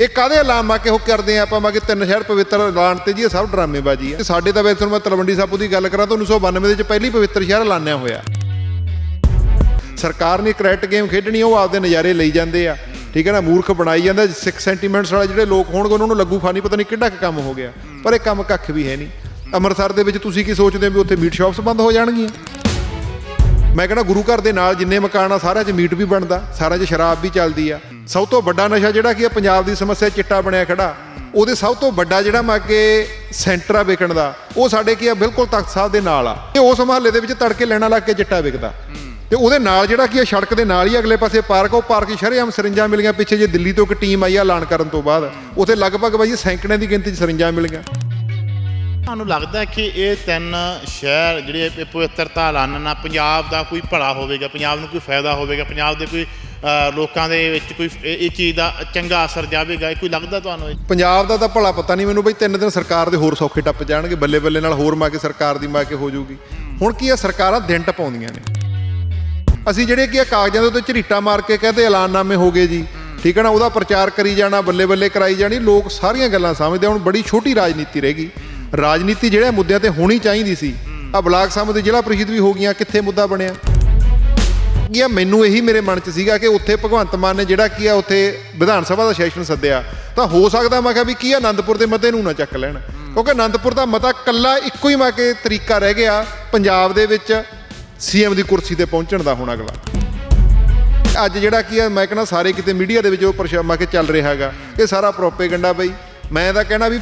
ਇਹ ਕਾਦੇ ਐਲਾਨ ਮਾ ਕੇ ਉਹ ਕਰਦੇ ਆ? ਆਪਾਂ ਮਾ ਕਿ ਤਿੰਨ ਸ਼ਹਿਰ ਪਵਿੱਤਰ ਐਲਾਨ ਤੇ ਜੀ, ਇਹ ਸਭ ਡਰਾਮੇਬਾਜ਼ੀ ਆ। ਸਾਡੇ ਤਾਂ ਵੈਸੇ ਹੁਣ ਮੈਂ ਤਲਵੰਡੀ ਸਾਬੂ ਦੀ ਗੱਲ ਕਰਾਂ ਤਾਂ 1992 ਦੇ ਵਿੱਚ ਪਹਿਲੀ ਪਵਿੱਤਰ ਸ਼ਹਿਰ ਐਲਾਨਿਆ ਹੋਇਆ। ਸਰਕਾਰ ਨੇ ਕ੍ਰੈਡਿਟ ਗੇਮ ਖੇਡਣੀ, ਉਹ ਆਪਦੇ ਨਜ਼ਾਰੇ ਲਈ ਜਾਂਦੇ ਆ। ਠੀਕ ਹੈ ਨਾ? ਮੂਰਖ ਬਣਾਈ ਜਾਂਦਾ, ਸਿੱਖ ਸੈਂਟੀਮੈਂਟਸ ਵਾਲੇ ਜਿਹੜੇ ਲੋਕ ਹੋਣਗੇ, ਉਹਨਾਂ ਨੂੰ ਲੱਗੂ ਫਾਨੀ, ਪਤਾ ਨਹੀਂ ਕਿੱਡਾ ਕੁ ਕੰਮ ਹੋ ਗਿਆ। ਪਰ ਇਹ ਕੰਮ ਕੱਖ ਵੀ ਹੈ ਨਹੀਂ। ਅੰਮ੍ਰਿਤਸਰ ਦੇ ਵਿੱਚ ਤੁਸੀਂ ਕੀ ਸੋਚਦੇ ਹੋ ਵੀ ਉੱਥੇ ਮੀਟ ਸ਼ਾਪਸ ਬੰਦ ਹੋ ਜਾਣਗੀਆਂ? ਮੈਂ ਕਹਿੰਦਾ ਗੁਰੂ ਘਰ ਦੇ ਨਾਲ ਜਿੰਨੇ ਮਕਾਨ ਆ, ਸਾਰਿਆਂ 'ਚ ਮੀਟ ਵੀ ਬਣਦਾ, ਸਾਰਿਆਂ 'ਚ ਸ਼ਰਾਬ ਵੀ ਚੱਲਦੀ ਆ। ਸਭ ਤੋਂ ਵੱਡਾ ਨਸ਼ਾ ਜਿਹੜਾ ਕੀ ਆ ਪੰਜਾਬ ਦੀ ਸਮੱਸਿਆ ਚਿੱਟਾ ਬਣਿਆ ਖੜਾ, ਉਹਦੇ ਸਭ ਤੋਂ ਵੱਡਾ ਜਿਹੜਾ ਮੈਂ ਅੱਗੇ ਸੈਂਟਰ ਆ ਵਿਕਣ ਦਾ, ਉਹ ਸਾਡੇ ਕੀ ਆ, ਬਿਲਕੁਲ ਤਖਤ ਸਾਹਿਬ ਦੇ ਨਾਲ ਆ। ਤੇ ਉਸ ਮਹੱਲੇ ਦੇ ਵਿੱਚ ਤੜਕੇ ਲੈਣਾ ਲੱਗ ਕੇ ਚਿੱਟਾ ਵਿਕਦਾ। ਤੇ ਉਹਦੇ ਨਾਲ ਜਿਹੜਾ ਕੀ ਆ, ਸੜਕ ਦੇ ਨਾਲ ਹੀ ਅਗਲੇ ਪਾਸੇ ਪਾਰਕ ਉਹ ਪਾਰਕ ਸ਼ਰੇਆਮ ਸਰਿੰਜਾਂ ਮਿਲੀਆਂ, ਪਿੱਛੇ ਜੇ ਦਿੱਲੀ ਤੋਂ ਇੱਕ ਟੀਮ ਆਈ ਆ ਐਲਾਨ ਕਰਨ ਤੋਂ ਬਾਅਦ, ਉੱਥੇ ਲਗਭਗ ਬਾਈ ਸੈਂਕੜਿਆਂ ਦੀ ਗਿਣਤੀ 'ਚ ਸਰਿੰਜਾਂ ਮਿਲੀਆਂ। ਤੁਹਾਨੂੰ ਲੱਗਦਾ ਕਿ ਇਹ ਤਿੰਨ ਸ਼ਹਿਰ ਜਿਹੜੇ ਇਹ ਪਵਿੱਤਰਤਾ ਐਲਾਨਣ ਨਾਲ ਪੰਜਾਬ ਦਾ ਕੋਈ ਭਲਾ ਹੋਵੇਗਾ ਪੰਜਾਬ ਨੂੰ ਕੋਈ ਫਾਇਦਾ ਹੋਵੇਗਾ ਪੰਜਾਬ ਦੇ ਕੋਈ ਅ, ਲੋਕਾਂ ਦੇ ਵਿੱਚ ਕੋਈ ਇਹ ਇਹ ਚੀਜ਼ ਦਾ ਚੰਗਾ ਅਸਰ ਜਾਵੇਗਾ ਇਹ ਕੋਈ ਲੱਗਦਾ ਤੁਹਾਨੂੰ ਇਹ? ਪੰਜਾਬ ਦਾ ਤਾਂ ਭਲਾ ਪਤਾ ਨਹੀਂ ਮੈਨੂੰ ਬਈ ਤਿੰਨ ਦਿਨ ਸਰਕਾਰ ਦੇ ਹੋਰ ਸੌਖੇ ਟੱਪ ਜਾਣਗੇ ਬੱਲੇ ਬੱਲੇ ਨਾਲ ਹੋਰ ਮਾ ਕੇ ਸਰਕਾਰ ਦੀ ਮਾ ਕੇ ਹੋ ਜਾਊਗੀ। ਹੁਣ ਕੀ ਆ ਸਰਕਾਰਾਂ ਦਿਨ ਟਪਾਉਂਦੀਆਂ ਨੇ? ਅਸੀਂ ਜਿਹੜੇ ਕੀ ਆ ਕਾਗਜ਼ਾਂ ਦੇ ਉੱਤੇ ਝਰੀਟਾ ਮਾਰ ਕੇ ਕਹਿੰਦੇ ਐਲਾਨਨਾਮੇ ਹੋ ਗਏ ਜੀ ਠੀਕ ਹੈ ਨਾ ਉਹਦਾ ਪ੍ਰਚਾਰ ਕਰੀ ਜਾਣਾ ਬੱਲੇ ਬੱਲੇ ਕਰਾਈ ਜਾਣੀ ਲੋਕ ਸਾਰੀਆਂ ਗੱਲਾਂ ਸਮਝਦੇ ਆ, ਹੁਣ ਬੜੀ ਛੋਟੀ ਰਾਜਨੀਤੀ ਰਹਿ ਗਈ। ਰਾਜਨੀਤੀ ਜਿਹੜੇ ਮੁੱਦਿਆਂ ਤੇ ਹੋਣੀ ਚਾਹੀਦੀ ਸੀ। ਆ ਬਲਾਕ ਸਮਿਤੀ ਦੇ ਜ਼ਿਲ੍ਹਾ ਪ੍ਰੀਸ਼ਦ ਵੀ ਹੋ ਗਈਆਂ ਕਿੱਥੇ ਮੁੱਦਾ ਬਣਿਆ? ਕੀ ਆ ਮੈਨੂੰ ਇਹੀ ਮੇਰੇ ਮਨ 'ਚ ਸੀਗਾ ਕਿ ਉੱਥੇ ਭਗਵੰਤ ਮਾਨ ਨੇ ਜਿਹੜਾ ਕੀ ਆ ਉੱਥੇ ਵਿਧਾਨ ਸਭਾ ਦਾ ਸੈਸ਼ਨ ਸੱਦਿਆ। ਤਾਂ ਹੋ ਸਕਦਾ ਮੈਂ ਕਿਹਾ ਵੀ ਕੀ ਆ ਆਨੰਦਪੁਰ ਦੇ ਮਤੇ ਨੂੰ ਨਾ ਚੱਕ ਲੈਣ। ਕਿਉਂਕਿ ਆਨੰਦਪੁਰ ਦਾ ਮਤਾ ਕੱਲਾ ਇੱਕੋ ਹੀ ਮੈਂ ਕਿ ਤਰੀਕਾ ਰਹਿ ਗਿਆ ਪੰਜਾਬ ਦੇ ਵਿੱਚ ਸੀਐਮ ਦੀ ਕੁਰਸੀ ਤੇ ਪਹੁੰਚਣ ਦਾ ਹੁਣ ਅਗਲਾ। ਅੱਜ ਜਿਹੜਾ ਕੀ ਆ ਮੈਂ ਕਹਿੰਦਾ ਸਾਰੇ ਕਿਤੇ ਮੀਡੀਆ ਦੇ ਵਿੱਚ ਉਹ ਪਰਛਾਵਾਂ ਕੇ ਚੱਲ ਰਿਹਾ ਹੈਗਾ। ਇਹ ਸਾਰਾ ਪ੍ਰੋਪੇਗੈਂਡਾ ਬਈ। ਮੈਂ ਤਾਂ ਕਹਿਣਾ ਵੀ